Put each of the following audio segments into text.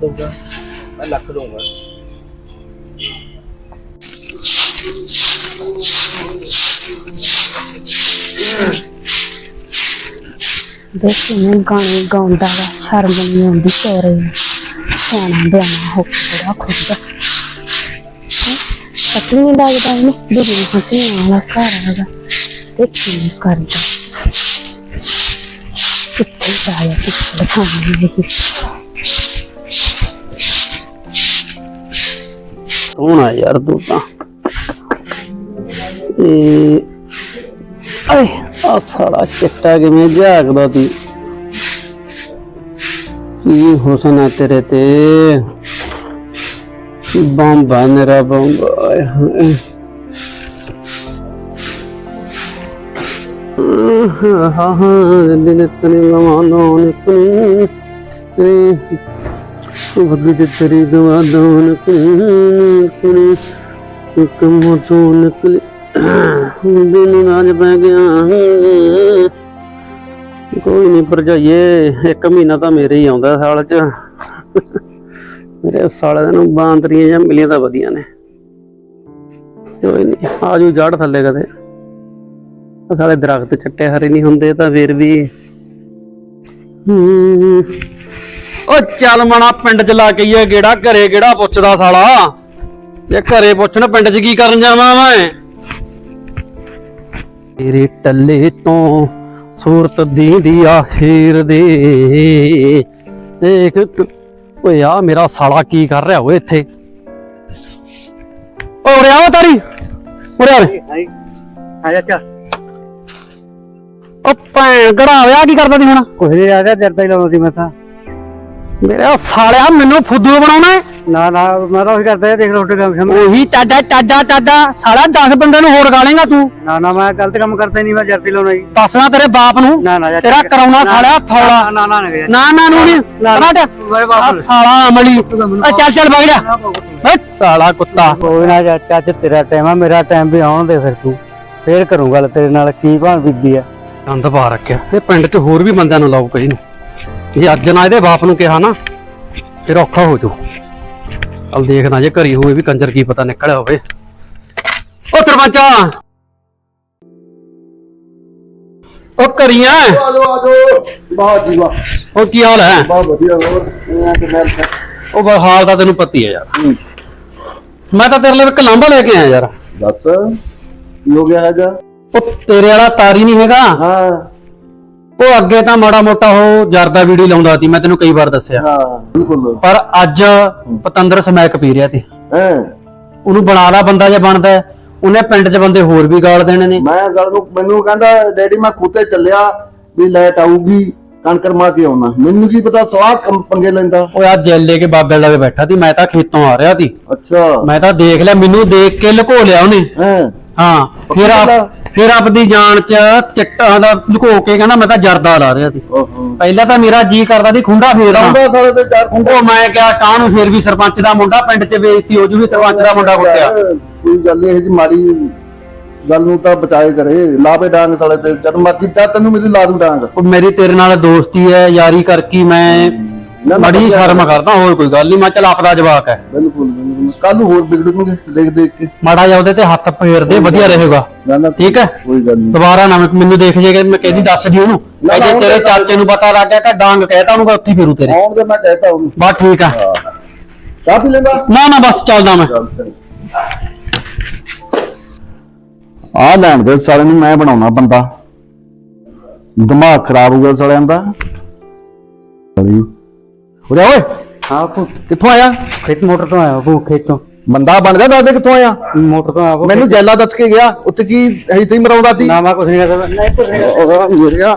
ਜੇ 50 ਦਊਗਾ। ਮੈਂ ਦੇਖ ਮੈਂ ਗਾਣੇ ਗਾਉਂਦਾ ਵਾ, ਸ਼ਰਮ ਨਹੀਂ ਆਉਂਦੀ ਚੋਰੇ ਸਿਆਣਾ ਬਿਆਣਾ ਹੋ ਕੇ ਬੜਾ ਖੁਦ ਪਤਨੀ ਲੱਗਦਾ ਇਹਨੇ ਦੁਨੀਆ ਹੱਥੀ ਵਾਲਾ ਘਰ ਹੈਗਾ ਤੇ ਕੀ ਕਰਦਾ। ਕਿੱਥੇ ਜਾਇਆ, ਕਿੱਥੇ ਖਾਣਾ ਨਹੀਂ ਸੋਹਣਾ ਯਾਰ ਤੂੰ ਤਾਂ ਇਹ ਆਏ ਆ ਸਾਲਾ ਚਿੱਟਾ ਕਿਵੇਂ ਜਾਗਦਾ ਤੀ ਕੀ ਹੁਸਨ ਆ ਤੇਰੇ ਤੇ ਬੰਬਾ ਮੇਰਾ ਬੰਬਾ ਆਏ ਹਾਏ ਹਾਂ ਹਾਂ ਦਿਨ ਤਨੇ ਲਵਾਨੋ ਨਿਕਨੀ ਤੇ ਵਰਗੀ ਤੇ ਤੇਰੀ ਇੱਕ ਮੋਟੋ ਨਿਕਲੀ। ਦਿਨ ਨਾਜ ਪੈ ਗਿਆ। ਕੋਈ ਨਹੀਂ ਭਰਜਾਈਏ, ਇੱਕ ਮਹੀਨਾ ਤਾਂ ਮੇਰੇ ਹੀ ਆਉਂਦਾ ਸਾਲ ਚ। ਮੇਰੇ ਸਾਲੇ ਨੂੰ ਬਾਂਦਰੀਆਂ ਜਾਂ ਮਿਲੀਆਂ ਤਾਂ ਵਧੀਆ ਨੇ। ਕੋਈ ਨਹੀਂ ਆਜੂ ਜੜ ਥੱਲੇ ਕਦੇ। ਸਾਲੇ ਦਰਖਤ ਚੱਟੇ ਹਰੇ ਨਹੀਂ ਹੁੰਦੇ, ਤਾਂ ਫਿਰ ਵੀ। ਹੂੰ। ਓ ਚੱਲ ਮਣਾ ਪਿੰਡ ਚ ਲਾ ਕੇ ਆਈਏ ਗੇੜਾ ਘਰੇ ਕਿਹੜਾ ਪੁੱਛਦਾ ਸਾਲਾ? ਜੇ ਘਰੇ ਪੁੱਛਣ ਪਿੰਡ ਚ ਕੀ ਕਰਨ ਜਾਵਾਂ ਮੈਂ? ਤੇਰੇ ਟੱਲੇ ਤੋਂ ਸੂਰਤ ਦੀਂਦੀ ਆ ਸ਼ੇਰ ਦੇ। ਦੇਖ ਤੂੰ- ਓਏ ਆ ਮੇਰਾ ਸਾਲਾ ਕੀ ਕਰ ਰਿਹਾ ਓਏ ਇੱਥੇ? ਓ ਰਿਆ ਤਾਰੀ। ਉਰੇ ਆ ਰੇ ਹਾਂ ਅੱਛਾ। ਓ ਭੈਣ ਗੜਾ ਵਿਆਹ ਕੀ ਕਰਦਾ ਤੀ ਹੁਣ? ਕੁਝ ਨਹੀਂ ਆ ਗਿਆ ਜਰਦਾ ਹੀ ਲਾਉਂਦੀ ਮੈਂ ਤਾਂ। ਮੇਰਾ ਸਾਲਿਆ ਮੈਨੂੰ ਫੁੱਦੂ ਬਣਾਉਣਾ ਹੈ ਨਾ ਨਾ ਮੈਂ ਤਾਂ ਉਹੀ ਕਰਦਾ ਦੇਖ ਰੋਟੀ ਕੰਮ ਸ਼ਮ ਉਹੀ ਚਾਚਾ ਚਾਚਾ ਚਾਚਾ ਸਾਲਾ 10 ਬੰਦਿਆਂ ਨੂੰ ਹੋਰ ਗਾਲੇਗਾ ਤੂੰ ਨਾ ਨਾ ਮੈਂ ਗਲਤ ਕੰਮ ਕਰਦਾ ਨਹੀਂ ਮੈਂ ਜਰਦੀ ਲਾਉਣਾ ਜੀ ਦੱਸਣਾ ਤੇਰੇ ਬਾਪ ਨੂੰ ਨਾ ਨਾ ਤੇਰਾ ਕਰਾਉਣਾ ਸਾਲਿਆ ਥੌਲਾ ਨਾ ਨਾ ਨਾ ਨਾ ਨਾ ਨੂੰ ਨਹੀਂ ਮੇਰੇ ਬਾਪ ਸਾਲਾ ਅਮਲੀ ਆ ਚੱਲ ਚੱਲ ਵਗ ਜਾ ਓਏ ਸਾਲਾ ਕੁੱਤਾ ਕੋਈ ਨਾ ਚਾਚਾ ਅੱਜ ਤੇਰਾ ਟਾਈਮ ਆ ਮੇਰਾ ਟਾਈਮ ਵੀ ਆਉਣ ਦੇ ਫਿਰ ਤੂੰ ਫੇਰ ਕਰੂੰ ਗੱਲ ਤੇਰੇ ਨਾਲ ਕੀ ਭਾਂ ਬੀਬੀ ਆ ਗੰਦ ਪਾ ਰੱਖਿਆ ਇਹ ਪਿੰਡ 'ਚ ਹੋਰ ਵੀ ਬੰਦਿਆਂ ਨੂੰ ਲਾਓ ਕਈ ਨੂੰ ਜੇ ਅੱਜ ਨਾ ਇਹਦੇ ਬਾਪ ਨੂੰ ਕਿਹਾ ਨਾ ਫਿਰ ਔਖਾ ਹੋ ਜਾਊ। ਚੱਲ ਦੇਖਣਾ ਜੇ ਘਰੀ ਹੋਵੇ ਵੀ ਕੰਜਰ ਕੀ ਪਤਾ ਨਿਕਲਿਆ ਹੋਵੇ। ਓ ਸਰਪੰਚਾ! ਓ ਘਰੀਆਂ! ਆਜੋ ਜੀ ਵਾਹ। ਕੀ ਹਾਲ ਹੈ? ਬਹੁਤ ਵਧੀਆ ਹੋਰ ਉਹ ਬਸ ਹਾਲ ਤਾਂ ਤੈਨੂੰ ਪਤੀ ਹੈ ਯਾਰ। ਮੈਂ ਤਾਂ ਤੇਰੇ ਲਈ ਇੱਕ ਲਾਂਬਾ ਲੈ ਕੇ ਆਇਆ ਯਾਰ। ਦੱਸ ਕੀ ਹੋ ਗਿਆ ਹੈਗਾ? ਉਹ ਤੇਰੇ ਵਾਲਾ ਤਾਰੀ ਨਹੀਂ ਹੈਗਾ। ਹਾਂ। ਉਹ ਅੱਗੇ ਤਾਂ ਮਾੜਾ ਮੋਟਾ ਉਹ ਜਰਦਾ ਵੀੜੀ ਲਾਉਂਦਾ ਸੀ ਮੈਂ ਤੈਨੂੰ ਕਈ ਵਾਰ ਦੱਸਿਆ। ਹਾਂ ਬਿਲਕੁਲ। ਪਰ ਅੱਜ ਪਤੰਦਰ ਸਮੈਕ ਪੀ ਰਿਹਾ ਹੈ? ਉਹਨੂੰ ਬਣਾ ਲਾ ਬੰਦਾ ਜੇ ਬਣਦਾ ਹੈ। ਉਹਨੇ ਪਿੰਡ 'ਚ ਬੰਦੇ ਹੋਰ ਵੀ ਗਾਲ ਦੇਣੇ ਨੇ। ਮੈਂ ਗੱਲ ਨੂੰ ਮੈਨੂੰ ਕਹਿੰਦਾ ਡੈਡੀ ਮੈਂ ਖੂਤੇ ਚੱਲਿਆ ਵੀ ਲਾਈਟ ਆਊਗੀ ਕਣਕਰ ਮਾ ਕੇ ਆਉਣਾ। ਮੈਨੂੰ ਕੀ ਪਤਾ ਸਵਾਹ ਕੰਮ ਪੰਗੇ ਲੈਂਦਾ। ਉਹ ਆ ਜੈਲੇ ਕੇ ਬਾਬੇ ਲਵੇ ਬੈਠਾ ਸੀ ਮੈਂ ਤਾਂ ਖੇਤੋਂ ਆ ਰਿਹਾ ਸੀ। ਅੱਛਾ। ਮੈਂ ਤਾਂ ਦੇਖ ਲਿਆ ਮੈਨੂੰ ਦੇਖ ਕੇ ਲੁਕੋ ਲਿਆ ਉਹਨੇ। ਹੈ? ਹਾਂ ਫਿਰ ਆਪ ਫਿਰ ਆਪਦੀ ਜਾਨ 'ਚ ਚਿੱਟਾ ਦਾ ਲੁਕੋ ਕੇ ਕਹਿੰਦਾ ਮੈਂ ਤਾਂ ਜਰਦਾ ਲਾ ਰਿਹਾ ਸੀ। ਓਹੋ। ਪਹਿਲਾਂ ਤਾਂ ਮੇਰਾ ਜੀ ਕਰਦਾ ਸੀ ਖੁੰਡਾ ਫੇਰਦਾ ਸਾਲੇ ਤੇ ਚਾਰ ਖੁੰਡੇ। ਉਹ ਮੈਂ ਕਿਹਾ ਕਾਹਨੂੰ ਫੇਰ ਵੀ ਸਰਪੰਚ ਦਾ ਮੁੰਡਾ ਪਿੰਡ 'ਚ ਵੇਚਤੀ ਉਹ ਵੀ ਸਰਪੰਚ ਦਾ ਮੁੰਡਾ ਕੁੱਟਿਆ। ਕੋਈ ਗੱਲ ਇਹ ਜੀ ਮਾੜੀ ਗੱਲ ਨੂੰ ਤਾਂ ਬਚਾਏ ਕਰੇ। ਲਾਵੇ ਡਾਂਗ ਸਾਲੇ ਤੇ ਜਦ ਮਰਜ਼ੀ ਚਾ ਤੈਨੂੰ ਮੇਰੀ ਲਾ ਦੂੰ ਡਾਂਗ। ਉਹ ਮੇਰੀ ਤੇਰੇ ਨਾਲ ਦੋਸਤੀ ਹੈ ਯਾਰੀ ਕਰਕੇ ਮੈਂ ਨਾ, ਬੜੀ ਸ਼ਰਮ ਕਰਦਾ ਹੋਰ ਕੋਈ ਗੱਲ ਨਹੀਂ ਮੈਂ ਚਲ ਆਪਦਾ ਜਵਾਕ ਹੈ। ਬਿਲਕੁਲ ਕੱਲ ਨੂੰ ਹੋਰ ਵਿਗੜੂਗੇ ਦੇਖ ਦੇਖ ਕੇ। ਮਾੜਾ ਜਿਹਾ ਉਹਦੇ ਤੇ ਹੱਥ ਫੇਰ ਦੇ ਵਧੀਆ ਰਹੇਗਾ। ਠੀਕ ਹੈ? ਕੋਈ ਗੱਲ ਨਹੀਂ ਦੁਬਾਰਾ ਨਾ ਮੈਨੂੰ- ਦੇਖ ਜੇਗਾ ਮੈਂ ਕਹਿੰਦੀ ਦੱਸ ਦੀ ਉਹਨੂੰ। ਜੇ ਤੇਰੇ ਚਾਚੇ ਨੂੰ ਪਤਾ ਲੱਗ ਗਿਆ ਕਿ ਡਾਂਗ ਕਹਿਤਾ ਉਹਨੂੰ ਉੱਥੇ ਫੇਰੂ ਤੇਰੇ। ਆਉਣ ਦੇ ਮੈਂ ਕਹਿਤਾ ਉਹਨੂੰ। ਬਸ ਠੀਕ ਆ। ਚਾਹ ਪੀ ਲੈਂਦਾ? ਨਾ ਨਾ ਬਸ ਚੱਲਦਾ ਮੈਂ। ਆ ਲੈਣ ਦੇ ਸਾਲੇ ਨੂੰ ਮੈਂ ਬਣਾਉਣਾ ਬੰਦਾ। ਦਿਮਾਗ ਖਰਾਬ ਹੋ ਗਿਆ ਸਾਲਿਆਂ ਦਾ। ਉਰੇ ਓਏ। ਹਾਂ ਕੋ ਕਿੱਥੋਂ ਆਇਆ? ਖੇਤ ਮੋਟਰ ਤੋਂ ਆਇਆ ਕੋ ਖੇਤ ਤੋਂ। ਬੰਦਾ ਬਣਦਾ ਦੱਸ ਦੇ ਕਿੱਥੋਂ ਆਇਆ? ਮੋਟਰ ਤੋਂ ਆਇਆ ਕੋ ਮੈਨੂੰ ਜੈਲਾ ਦੱਸ ਕੇ ਗਿਆ ਉੱਥੇ ਕੀ ਹੈ ਤੇ ਮਰਾਉਂਦਾ ਸੀ ਨਾ ਮੈਂ ਕੁਝ ਨਹੀਂ ਕਰਦਾ। ਨਹੀਂ ਕੁਝ ਨਹੀਂ ਉਹ ਮੇਰਿਆ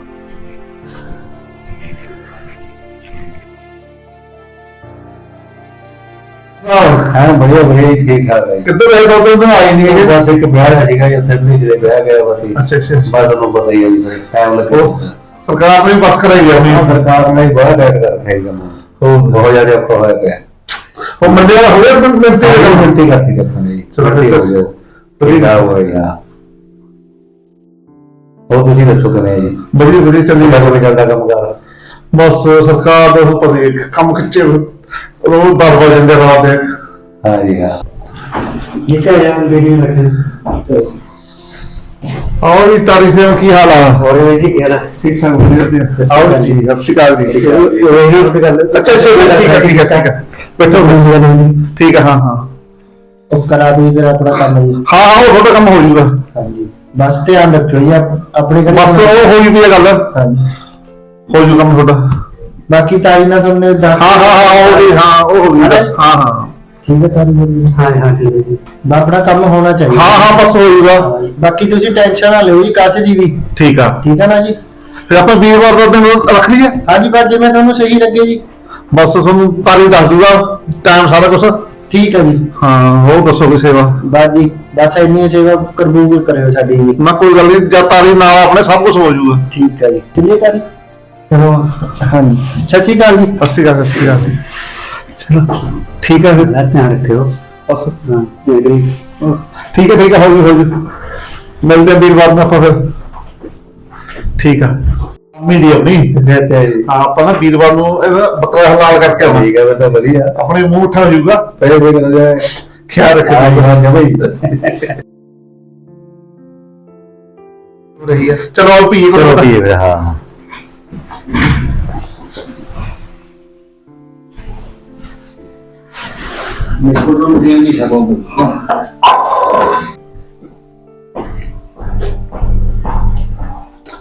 ਹਾਂ ਬੜੀਆ ਬੜੀਆ ਠੀਕ ਠਾਕ ਹੈ। ਕਿੱਧਰ ਆਏ ਬਾਬੇ ਨੂੰ ਆਈ ਨਹੀਂ ਇਹ ਬਸ ਇੱਕ ਵਿਆਹ ਹੈ ਸੀਗਾ ਉੱਥੇ ਵੀ ਜਿਹੜੇ ਵਿਆਹ ਗਿਆ ਬਸ। ਅੱਛਾ ਅੱਛਾ ਅੱਛਾ। ਬਾਅਦ ਨੂੰ ਪਤਾ ਹੀ ਹੈ ਜੀ ਟਾਈਮ ਲੱਗੇ। ਸਰਕਾਰ ਨੇ ਬਸ ਕਰਾਈ ਆਪਣੀ। ਸਰਕਾਰ ਨੇ ਬਹੁਤ ਡੈਟ ਕਰ ਰੱਖਿਆ ਜੀ ਕੰਮ। ਉਹ ਬਹੁਤ ਜ਼ਿਆਦਾ ਔਖਾ ਹੋਇਆ ਪਿਆ। ਉਹ ਮੰਡੇ ਵਾਲਾ ਹੋ ਗਿਆ ਪਿੰਡ ਪਿੰਡ ਤੇ ਤੇ ਮਿੰਟੀ ਕਰਤੀ ਜੀ। ਚਲੋ ਮਿੰਟੀ ਫਿਰ ਹੋ ਗਿਆ। ਠੀਕ ਆ ਹੋ ਗਿਆ। ਉਹ ਤੁਸੀਂ ਦੱਸੋ ਕਿਵੇਂ ਜੀ? ਵਧੀਆ ਵਧੀਆ ਚੱਲੀ ਚੱਲਦਾ ਕੰਮ ਕਰ? ਬਸ ਸਰਕਾਰ ਦਾ ਹੀ ਹੈ, ਕੰਮ ਖਿੱਚੇ ਰੋਜ਼ ਬਾਰ ਬਾਰ ਜਾਂਦੇ ਰਾਤ ਦੇ। ਹਾਂ। ਜੀ ਹਾਂ ਇਹ ਤਾਂ ਜਾਂ ਵੀਡੀਓ ਰੱਖੇ ਆਓ ਜੀ ਤਾਰੀ ਸੇ ਕੀ ਹਾਲ ਆ? ਹੋਰ ਇਹ ਜੀ ਕਿਹੜਾ ਠੀਕ ਠਾਕ ਵਧੀਆ ਆਓ ਜੀ। ਸਤਿ ਸ਼੍ਰੀ ਅਕਾਲ ਜੀ। ਇਹ ਹੀ ਗੱਲ ਅੱਛਾ ਅੱਛਾ ਅੱਛਾ, ਠੀਕ ਹੈ ਠੀਕ ਹੈ ਠੀਕ ਹੈ ਬੈਠੋ ਠੀਕ ਹੈ ਹਾਂ ਹਾਂ। ਉਹ ਕਰਾ ਦੂੰ ਫਿਰ ਆਪਣਾ ਕੰਮ ਜੀ। ਹਾਂ ਹਾਂ ਉਹ ਤੁਹਾਡਾ ਕੰਮ ਹੋ ਜਾਊਗਾ। ਹਾਂਜੀ। ਬਸ ਧਿਆਨ ਰੱਖਿਓ ਜੀ ਆਪ- ਆਪਣੇ ਘਰੇ ਬਸ ਉਹ ਹੋਈ ਪਈ ਆ ਗੱਲ। ਹਾਂਜੀ। ਹੋ ਜੂ ਕੰਮ ਤੁਹਾਡਾ। ਬਾਕੀ ਤਾਈ ਨਾਲ ਤੁਹਾਨੂੰ ਦੱਸ ਹਾਂ ਹਾਂ ਹਾਂ ਉਹ ਵੀ ਹਾਂ ਉਹ ਹੋ ਗਈ ਹਾਂ ਹਾਂ। ਠੀਕ ਹੈ ਤਾਈ ਜੀ। ਹਾਂ ਹਾਂ ਠੀਕ ਹੈ ਜੀ ਆਪਣਾ ਕੰਮ ਹੋਣਾ ਚਾਹੀਦਾ। ਹਾਂ ਹਾਂ ਬਸ ਹੋ ਜਾਊਗਾ ਬਾਕੀ ਤੁਸੀਂ ਟੈਨਸ਼ਨ ਨਾ ਲਿਓ ਜੀ ਕਾਸੇ ਦੀ ਵੀ। ਠੀਕ ਆ। ਠੀਕ ਹੈ ਨਾ ਜੀ? ਫਿਰ ਆਪਾਂ ਵੀਰਵਾਰ ਦਾ ਦਿਨ ਰੱਖ ਲਈਏ? ਹਾਂਜੀ ਬਸ ਜਿਵੇਂ ਤੁਹਾਨੂੰ ਸਹੀ ਲੱਗੇ ਜੀ। ਬਸ ਤੁਹਾਨੂੰ ਤਾਰੀ ਦੱਸ ਦੂਗਾ ਟਾਈਮ ਸਾਰਾ ਕੁਝ ਠੀਕ ਹੈ ਜੀ। ਹਾਂ ਹੋਰ ਦੱਸੋ ਕੋਈ ਸੇਵਾ? ਬਸ ਜੀ ਬਸ ਇੰਨੀ ਸੇਵਾ ਕਰਬੂਲ ਕਰਿਓ ਸਾਡੀ ਜੀ। ਨਾ ਕੋਈ ਗੱਲ ਨਹੀਂ ਜਦ ਤਾਰੀ ਨਾਲ ਆਪਣੇ ਸਭ ਕੁਝ ਹੋ ਜਾਊਗਾ। ਠੀਕ ਹੈ ਜੀ। ਕਿੰਨੇ ਤਾਰੀ? ਚਲੋ ਹਾਂਜੀ। ਸਤਿ ਸ਼੍ਰੀ ਅਕਾਲ ਜੀ। ਅੱਸੀ ਗੱਲ ਅੱਸੀ ਗੱਲ ਚਲੋ ਠੀਕ ਹੈ ਫਿਰ। ਧਿਆਨ ਰੱਖਿਓ। ਬਸ। ਹਾਂ ਠੀਕ ਹੈ ਠੀਕ ਹੈ ਠੀਕ ਹੈ ਹੋ ਜੂ ਹੋ ਜੂ ਮਿਲਦੇ ਆ ਵੀਰਵਾਰ ਨੂੰ ਆਪਾਂ ਫਿਰ। ਠੀਕ ਆ। ਮੀਡੀ ਆਪਣੀ ਅੱਛਾ ਜੀ। ਹਾਂ ਆਪਾਂ ਨਾ ਵੀਰਵਾਰ ਨੂੰ ਇਹਦਾ ਬੱਕਰਾ ਹਲਾਲ ਕਰਕੇ ਠੀਕ ਹੈ ਵਧੀਆ। ਆਪਣੇ ਮੂੰਹ ਉਠਾ ਪਹਿਲੇ ਨਾ ਜਾਏ ਖਿਆਲ ਹਾਂ ਰਹੀ ਹੈ ਚਲੋ ਆਓ ਪੀਏ। ਚਲੋ ਠੀਕ ਹੈ ਹਾਂ। ਮੇਰੇ ਕੋਲ ਨੂੰ ਦੇਣ ਨਹੀਂ ਸਕੋ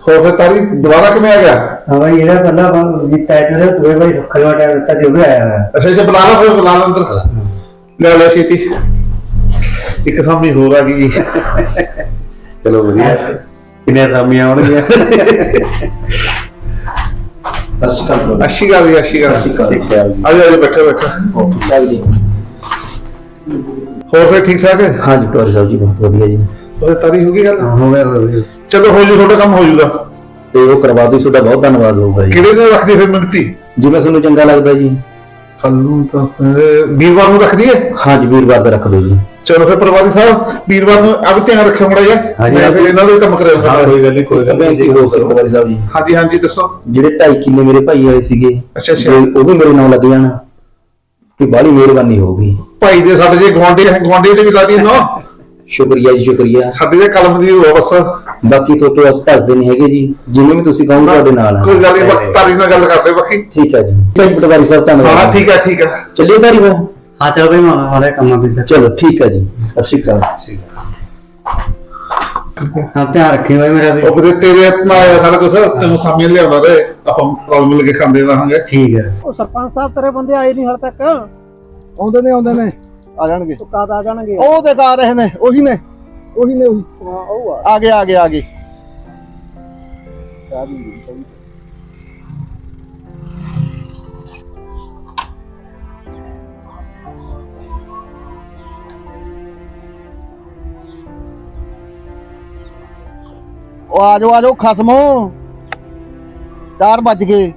ਹੋਰ ਫਿਰ ਤਾਰੀ ਦੁਬਾਰਾ ਕਿਵੇਂ ਆ ਗਿਆ? ਹਾਂ ਭਾਈ ਇਹਦਾ ਪਹਿਲਾਂ ਵੀ ਟਾਈਟਲ ਹੈ ਤੂੰ ਭਾਈ ਖਲਵਾ ਟਾਈਮ ਦਿੱਤਾ ਵੀ ਆਇਆ ਹੋਇਆ। ਅੱਛਾ ਅੱਛਾ ਬੁਲਾ ਲਾ ਫਿਰ ਬੁਲਾ ਲਾ ਅੰਦਰ। ਲੈ ਲੈ ਛੇਤੀ। ਇੱਕ ਸਾਹਮਣੇ ਹੋਰ ਆ ਗਈ। ਚਲੋ ਵਧੀਆ। ਕਿੰਨੇ ਸਾਮੀਆਂ ਆਉਣਗੀਆਂ। ਹੈ ਹੈ ਜੀ। ਆ ਜਾ। ਆ ਜਾ ਬੈਠੋ ਬੈਠੋ। ਹੋਰ ਫਿਰ ਠੀਕ ਠਾਕ? ਹੈ ਹਾਂਜੀ ਟੋਰ ਸਾਹਿਬ ਜੀ ਬਹੁਤ ਵਧੀਆ ਜੀ। ਉਹ ਤਾਰੀ ਹੋ ਗਈ ਗੱਲ? ਹੋ ਗਿਆ ਹੋ ਗਿਆ। ਚਲੋ ਹੋ ਜੂ ਤੁਹਾਡਾ ਕੰਮ ਹੋ ਜੂਗਾ। ਤੇ ਉਹ ਕਰਵਾ ਦਿਓ ਤੁਹਾਡਾ ਬਹੁਤ ਧੰਨਵਾਦ ਹੋਊਗਾ ਜੀ। ਕਿਹੜੇ ਦਿਨ ਰੱਖਦੀ ਫਿਰ ਮਿੰਤੀ? ਜਿਵੇਂ ਤੁਹਾਨੂੰ ਚੰਗਾ ਲੱਗਦਾ ਜੀ। ਕੱਲ ਨੂੰ ਤਾਂ ਵੀਰਵਾਰ ਨੂੰ ਰੱਖ ਦਈਏ ਹਾਂਜੀ ਵੀਰਵਾਰ ਦਾ ਰੱਖ ਦਿਓ ਜੀ। ਚਲੋ ਫਿਰ ਪ੍ਰਵਾਦੀ ਸਾਹਿਬ ਵੀਰਵਾਰ ਨੂੰ ਆ ਵੀ ਧਿਆਨ ਰੱਖਿਓ ਮੜਾ ਜਾ ਹਾਂਜੀ, ਮੈਂ ਫਿਰ ਇਹਨਾਂ ਦਾ ਕੰਮ ਕਰਿਆ ਹਾਂ ਕੋਈ ਗੱਲ ਨਹੀਂ ਕੋਈ ਗੱਲ ਨਹੀਂ ਹੋ ਸਕਦਾ ਵਾਲੀ ਸਾਹਿਬ ਜੀ। ਹਾਂਜੀ ਹਾਂਜੀ ਦੱਸੋ। ਜਿਹੜੇ 2.5 ਕਿੱਲੇ ਮੇਰੇ ਭਾਈ ਆਏ ਸੀਗੇ ਅੱਛਾ, ਅੱਛਾ। ਜੇ ਉਹ ਵੀ ਮੇਰੇ ਨਾਲ ਲੱਗ ਜਾਣ ਕਿ ਬਾਹਲੀ ਮਿਹਰਬਾਨੀ ਹੋਊਗੀ। ਭਾਈ ਦੇ ਸਾਡੇ ਜੇ ਗਵਾਂਢੀ ਹੈ ਗਵਾਂਢੀ ਦੇ ਵੀ ਲਾ ਦੀ ਨਾ। ਸ਼ੁਕਰੀਆ ਜੀ ਸ਼ੁਕਰੀਆ। ਸਾਡੇ ਦੇ ਕਲਮ ਦੀ ਹੋ ਬਸ। ਬਾਕੀ ਤੁਹਾਡੇ ਵਾਸਤੇ ਭੱਜਦੇ ਨਹੀਂ ਹੈਗੇ ਜੀ। ਜਿਵੇਂ ਵੀ ਤੁਸੀਂ ਕਹੋਗੇ ਤੁਹਾਡੇ ਨਾਲ ਆ। ਕੋਈ ਗੱਲ ਨਹੀਂ ਤਾਰੀ ਨਾਲ ਗੱਲ ਕਰਦੇ ਬਾਕੀ। ਠੀਕ ਹੈ ਜੀ। ਭਾਈ ਪਟਵਾਰੀ ਸਾਹਿਬ ਧੰਨਵਾਦ। ਹਾਂ ਠੀਕ ਹੈ ਠੀਕ ਹੈ। ਚੱਲਿਏ ਭਾਈ ਫਿਰ ਹਾਂ ਚਲੋ ਬਈ ਮਾਮਾ ਵਾਲੇ ਕੰਮਾਂ ਵਿੱਚ ਚਲੋ ਠੀਕ ਹੈ ਜੀ। ਸਤਿ ਸ਼੍ਰੀ ਅਕਾਲ। ਹਾਂ ਧਿਆਨ ਰੱਖੀ ਬਾਈ ਮੇਰਾ ਵੀ। ਉਹ ਵੀਰੇ ਤੇਰੇ ਆਪਣਾ ਆਇਆ ਸਾਰਾ ਕੁਝ ਤੈਨੂੰ ਸਾਹਮਣੇ ਲਿਆਉਂਦਾ ਤੇ ਆਪਾਂ ਰਲ ਮਿਲ ਕੇ ਖਾਂਦੇ ਰਹਾਂਗੇ। ਠੀਕ ਹੈ ਉਹ ਸਰਪੰਚ ਸਾਹਿਬ ਤੇਰੇ ਬੰਦੇ ਆਏ ਨਹੀਂ ਹਾਲ ਤੱਕ। ਆਉਂਦੇ ਨੇ ਆਉਂਦੇ ਨੇ। ਆ ਜਾਣਗੇ। ਤੂੰ ਕਦ ਆ ਜਾਣਗੇ? ਉਹ ਤੇ ਆ ਰਹੇ ਨੇ ਉਹੀ ਨੇ ਉਹੀ ਨੇ ਉਹੀ। ਹਾਂ, ਉਹ ਆ। ਆ ਗਏ ਆ ਗਏ। ਆ ਗਏ। ਉਹ ਆ ਜਾਓ ਆ ਜਾਓ ਖਸਮੋ। 4 ਵੱਜ ਗਏ।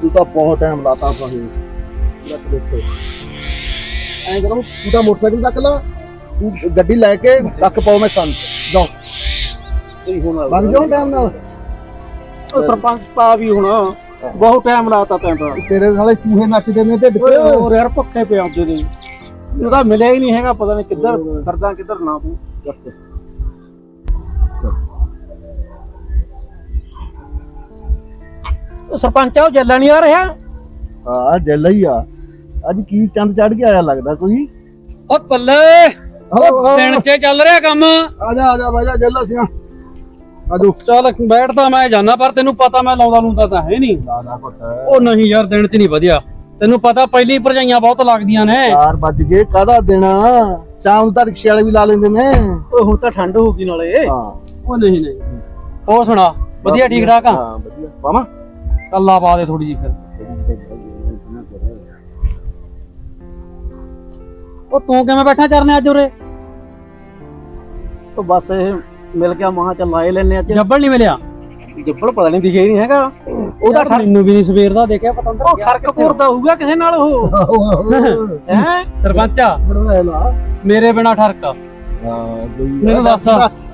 ਤੂੰ ਤਾਂ ਬਹੁਤ ਟਾਈਮ ਲਾਤਾ ਸਹੀ ਲੱਗ ਦੇਖੋ ਐਂ ਕਰੋ ਤੂੰ ਤਾਂ ਮੋਟਰਸਾਈਕਲ ਚੱਕ ਲਾ। ਤੂੰ ਗੱਡੀ ਲੈ ਕੇ ਟੱਕ ਪਾਓ ਮੈਂ ਸੰਤ। ਜਾਓ। ਸਹੀ ਹੋਣਾ ਲੱਗ ਜਾਓ ਟਾਈਮ ਨਾਲ। ਉਹ ਸਰਪੰਚ ਪਾ ਵੀ ਹੁਣ। ਬਹੁਤ ਟਾਈਮ ਲਾਤਾ ਤੈਂ ਤਾਂ। ਤੇਰੇ ਸਾਲੇ ਚੂਹੇ ਨੱਚਦੇ ਨੇ ਢਿੱਡ ਤੇ ਹੋਰ ਯਾਰ ਪੱਕੇ ਪਿਆ ਦੇ ਉਹਦਾ ਮਿਲਿਆ ਹੀ ਨਹੀਂ ਹੈਗਾ ਪਤਾ ਨਹੀਂ ਕਿੱਧਰ ਕਰਦਾ ਕਿੱਧਰ ਨਾ ਤੂੰ। ਉਹ ਸਰਪੰਚ ਆ ਉਹ ਜੱਲਾ ਨਹੀਂ ਆ ਰਿਹਾ? ਹਾਂ ਜੈਲਾ ਹੀ ਆ। ਅੱਜ ਕੀ ਚੰਦ ਚੜ ਕੇ ਆਇਆ ਲੱਗਦਾ ਕੋਈ? ਓ ਪੱਲੇ ਆਓ, ਦਿਨ 'ਚ ਚੱਲ ਰਿਹਾ ਕੰਮ। ਆ ਜਾ ਆ ਜਾ ਬਾਈ ਜਾ ਜੈਲਾ ਸਿਆ। ਆਜੋ ਚੱਲ ਬੈਠਦਾ ਮੈਂ ਜਾਣਾ ਪਰ ਤੈਨੂੰ ਪਤਾ ਮੈਂ ਲਾਉਂਦਾ ਲੂੰਦਾ ਤਾਂ ਹੈ ਨਹੀਂ। ਉਹ ਨਹੀਂ ਯਾਰ ਦਿਨ 'ਚ ਨਹੀਂ ਵਧੀਆ। ਤੈਨੂੰ ਪਤਾ ਪਹਿਲੀ ਭਰਜਾਈਆਂ ਬਹੁਤ ਲੱਗਦੀਆਂ ਨੇ। 4 ਵੱਜ ਗਏ ਕਾਹਦਾ ਦੇਣਾ ਸ਼ਾਮ ਨੂੰ ਤਾਂ ਰਿਕਸ਼ੇ ਵਾਲੇ ਵੀ ਲਾ ਲੈਂਦੇ ਨੇ। ਹੁਣ ਤਾਂ ਠੰਡ ਹੋ ਗਈ ਨਾਲੇ। ਹਾਂ। ਉਹ ਨਹੀਂ ਨਹੀਂ। ਹੋਰ ਸੁਣਾ ਵਧੀਆ ਠੀਕ ਠਾਕ ਆ? ਹਾਂ ਵਧੀਆ। ਪਾਵਾਂ? ਕੱਲਾ ਪਾ ਦੇ ਥੋੜੀ ਜੀ ਫਿਰ। ਉਹ ਤੂੰ ਕਿਵੇਂ ਬੈਠਾ ਚਰਨੇ ਅੱਜ ਉਰੇ? ਉਹ ਬਸ ਇਹ ਮਿਲ ਗਿਆ ਮਹਾ ਚੱਲ ਆਏ ਲੈਨੇ ਅੱਜ। ਜੱਬਲ ਨਹੀਂ ਮਿਲਿਆ? ਜੱਫੜ ਪਤਾ ਨਹੀਂ ਦਿਖਿਆ ਹੀ ਨਹੀਂ ਹੈਗਾ। ਉਹਦਾ ਮੈਨੂੰ ਵੀ ਨਹੀਂ ਸਵੇਰ ਦਾ ਦੇਖਿਆ ਪਤਾ ਉਹ ਖਰਕ ਪੁਰਦਾ ਹੋਊਗਾ ਕਿਸੇ ਨਾਲ ਉਹ। ਹੈ? ਸਰਪੰਚਾ ਮੇਰੇ ਬਿਨਾ ਠਰਕ। ਹਾਂ ਮੈਨੂੰ ਦੱਸ।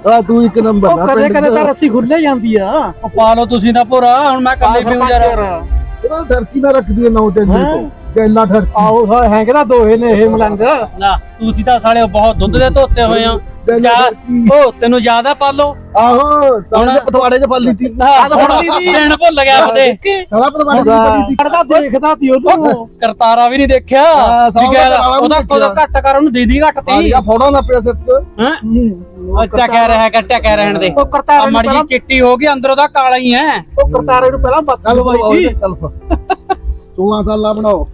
ਆ ਤੂੰ ਇੱਕ ਨੰਬਰ ਉਹ ਕਦੇ ਕਦੇ ਤਾਂ ਰੱਸੀ ਖੁੱਲੇ ਜਾਂਦੀ ਆ। ਉਹ ਪਾ ਲਓ ਤੁਸੀਂ ਨਾ ਭੋਰਾ ਹੁਣ ਮੈਂ ਕੱਲੇ ਪੀਉ ਜਰਾ ਇਹਦਾ ਡਰਕੀ ਨਾ ਰੱਖਦੀ ਹੈ ਨੌ ਤੇ ਜੀ ਹੈਂ? ਤੋਂ। ਜੈਲਾ ਡਰਕੀ ਆਓ ਸਾ ਹੈਂਗਦਾ ਦੋਹੇ ਨੇ ਇਹ ਮਲੰਗ? ਨਾ ਤੁਸੀਂ ਤਾਂ ਸਾਲੇ ਬਹੁਤ ਦੁੱਧ ਦੇ ਧੋਤੇ ਹੋਏ ਆ ਜਾ ਉਹ ਤੈਨੂੰ ਯਾਦ ਆ ਪਾਲੋ? ਆਹੋ ਦੇ ਪਤਵਾੜੇ ਚ ਫੜ ਲਈ ਤੀ ਦਿਨ ਭੁੱਲ ਗਿਆ ਉਹਦੇ ਸਾਲਾ ਪਤਵਾੜੇ ਚ ਫੜ ਲਈ ਤੀ ਕਰਦਾ ਦੇਖਦਾ ਤੀ ਉਹਨੂੰ। ਕਰਤਾਰਾ ਵੀ ਨਹੀਂ ਦੇਖਿਆ। ਵੀ ਉਹਦਾ ਦੇਖਿਆ। ਘੱਟ ਕਰ ਉਹਨੂੰ ਦੀਦੀ ਘੱਟ ਤੀ। ਆ ਫੋੜਾ ਨਾ ਪਿਆ ਸਿੱਤ ਹੈਂ? ਅੱਛਾ ਕਹਿ ਰਿਹਾ ਹੈ ਕੱਟਿਆ ਕਹਿ ਰਹਿਣ ਦੇ। ਉਹ ਕਰਤਾਰੇ ਨੂੰ ਮੜੀ ਪਹਿਲਾਂ ਚਿੱਟੀ ਹੋ ਗਈ ਅੰਦਰ ਉਹਦਾ ਕਾਲਾ ਹੀ ਹੈ। ਉਹ ਕਰਤਾਰੇ ਨੂੰ ਪਹਿਲਾਂ ਬੱਤ ਲਵਾਈ ਸੀ ਤੂੰ ਆ ਸਾਲਾ ਬਣਾਓ।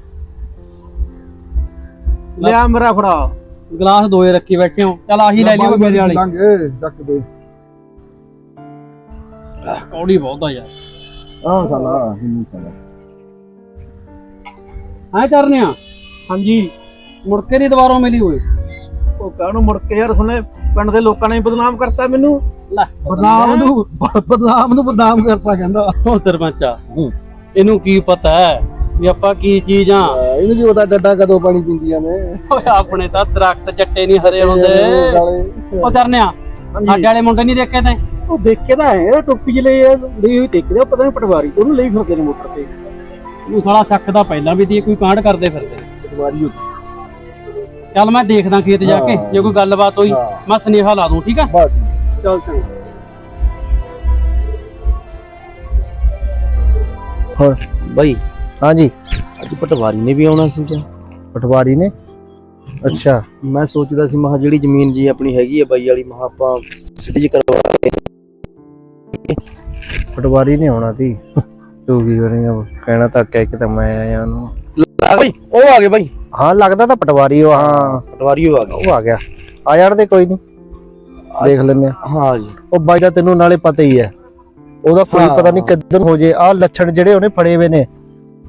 ਲਿਆ ਮੇਰਾ ਫੜਾ। ਗਲਾਸ ਦੋਏ ਰੱਖੀ ਬੈਠੇ ਹੋ। ਚਲ ਆਹੀ ਲੈ ਲਿਓ ਮੇਰੇ ਵਾਲੀ। ਲੰਗੇ ਚੱਕ ਦੇ। ਕੌੜੀ ਬਹੁਤ ਆ ਯਾਰ। ਆਹ ਸਾਲਾ ਹਿੰਨੀ ਸਾਲਾ ਐ ਕਰਨੇ ਆ? ਹਾਂਜੀ। ਮੁੜ ਕੇ ਨਹੀਂ ਦੁਬਾਰਾ ਮਿਲੀ ਹੋਏ ਉਹ ਕਾਹਨੂੰ ਮੁੜ ਕੇ ਯਾਰ ਸੁਣੇ ਪਿੰਡ ਦੇ ਲੋਕਾਂ ਨੇ ਬਦਨਾਮ ਕਰਤਾ ਮੈਨੂੰ। ਲੈ ਬਦਨਾਮ ਨੂੰ ਬਦਨਾਮ ਨੂੰ ਬਦਨਾਮ ਕਰਤਾ ਕਹਿੰਦਾ। ਉਹ ਸਰਪੰਚਾ ਇਹਨੂੰ ਕੀ ਪਤਾ ਹੈ? ਵੀ ਆਪਾਂ ਕੀ ਚੀਜ਼ ਆ? ਇਹਨੂੰ ਕੀ ਪਤਾ ਡੱਡਾ ਕਦੋਂ ਪਾਣੀ ਪੀਂਦੀਆਂ ਨੇ? ਓਏ ਆਪਣੇ ਤਾਂ ਦਰਖਤ ਚੱਟੇ ਨਹੀਂ ਹਰੇ ਹੁੰਦੇ। ਉਹ ਕਰਨੇ ਆ ਸਾਡੇ ਵਾਲੇ ਮੁੰਡੇ ਨਹੀਂ ਦੇਖੇ ਤੇ? ਉਹ ਦੇਖੇ ਤਾਂ ਹੈ ਟੋਪੀ ਜਿਹੀ ਲਈ ਲਈ ਹੋਈ ਦੇਖਦੇ ਪਤਾ ਨਹੀਂ ਪਟਵਾਰੀ ਉਹਨੂੰ ਲਈ ਫਿਰਦੇ ਨੇ ਮੋਟਰ ਤੇ। ਉਹ ਸਾਲਾ ਸ਼ੱਕ ਦਾ ਪਹਿਲਾਂ ਵੀ ਦੀ ਕੋਈ ਕਾਂਡ ਕਰਦੇ ਫਿਰਦੇ। ਪਟਵਾਰੀ ਹੋ ਚੱਲ ਮੈਂ ਦੇਖਦਾ ਖੇਤ ਜਾ ਕੇ ਜੇ ਕੋਈ ਗੱਲਬਾਤ ਹੋਈ। ਮੈਂ ਸੁਨੇਹਾ ਲਾ ਦੂੰ ਠੀਕ ਆ? ਬਸ। ਚੱਲ ਚੰਗਾ। ਹੋਰ ਬਾਈ। ਹਾਂਜੀ। ਅੱਜ ਪਟਵਾਰੀ ਨੇ ਵੀ ਆਉਣਾ ਸੀ ਜਾਂ ਪਟਵਾਰੀ ਨੇ? ਅੱਛਾ। ਮੈਂ ਸੋਚਦਾ ਸੀ ਮਹਾ ਜਿਹੜੀ ਜ਼ਮੀਨ ਜੀ ਆਪਣੀ ਹੈਗੀ ਹੈ ਬਾਈ ਵਾਲੀ ਮਹਾ ਆਪਾਂ ਸਿੱਧੀ ਜੀ ਕਰਵਾ ਪਟਵਾਰੀ ਨੇ ਆਉਣਾ ਸੀ। ਤੂੰ ਕੀ ਕਰੇਗਾ ਕਹਿਣਾ ਤਾਂ ਕਹਿ ਕੇ ਤਾਂ ਮੈਂ ਆਇਆ ਉਹਨੂੰ। ਆ ਬਾਈ ਉਹ ਆ ਗਏ ਬਾਈ। ਹਾਂ ਲੱਗਦਾ ਤਾਂ ਪਟਵਾਰੀ ਉਹ ਹਾਂ। ਪਟਵਾਰੀ ਉਹ ਆ ਗਏ। ਉਹ ਆ ਗਿਆ। ਆ ਜਾਣ ਦੇ ਕੋਈ ਨਹੀਂ। ਦੇਖ ਲੈਨੇ ਹਾਂ ਜੀ। ਉਹ ਬਾਈ ਦਾ ਤੈਨੂੰ ਨਾਲੇ ਪਤਾ ਹੀ ਹੈ। ਉਹਦਾ ਕੋਈ। ਪਤਾ ਨਹੀਂ ਕਿੱਦਣ ਹੋ ਜੇ। ਆ ਲੱਛਣ ਜਿਹੜੇ ਉਹਨੇ ਫੜੇ ਹੋਏ ਨੇ।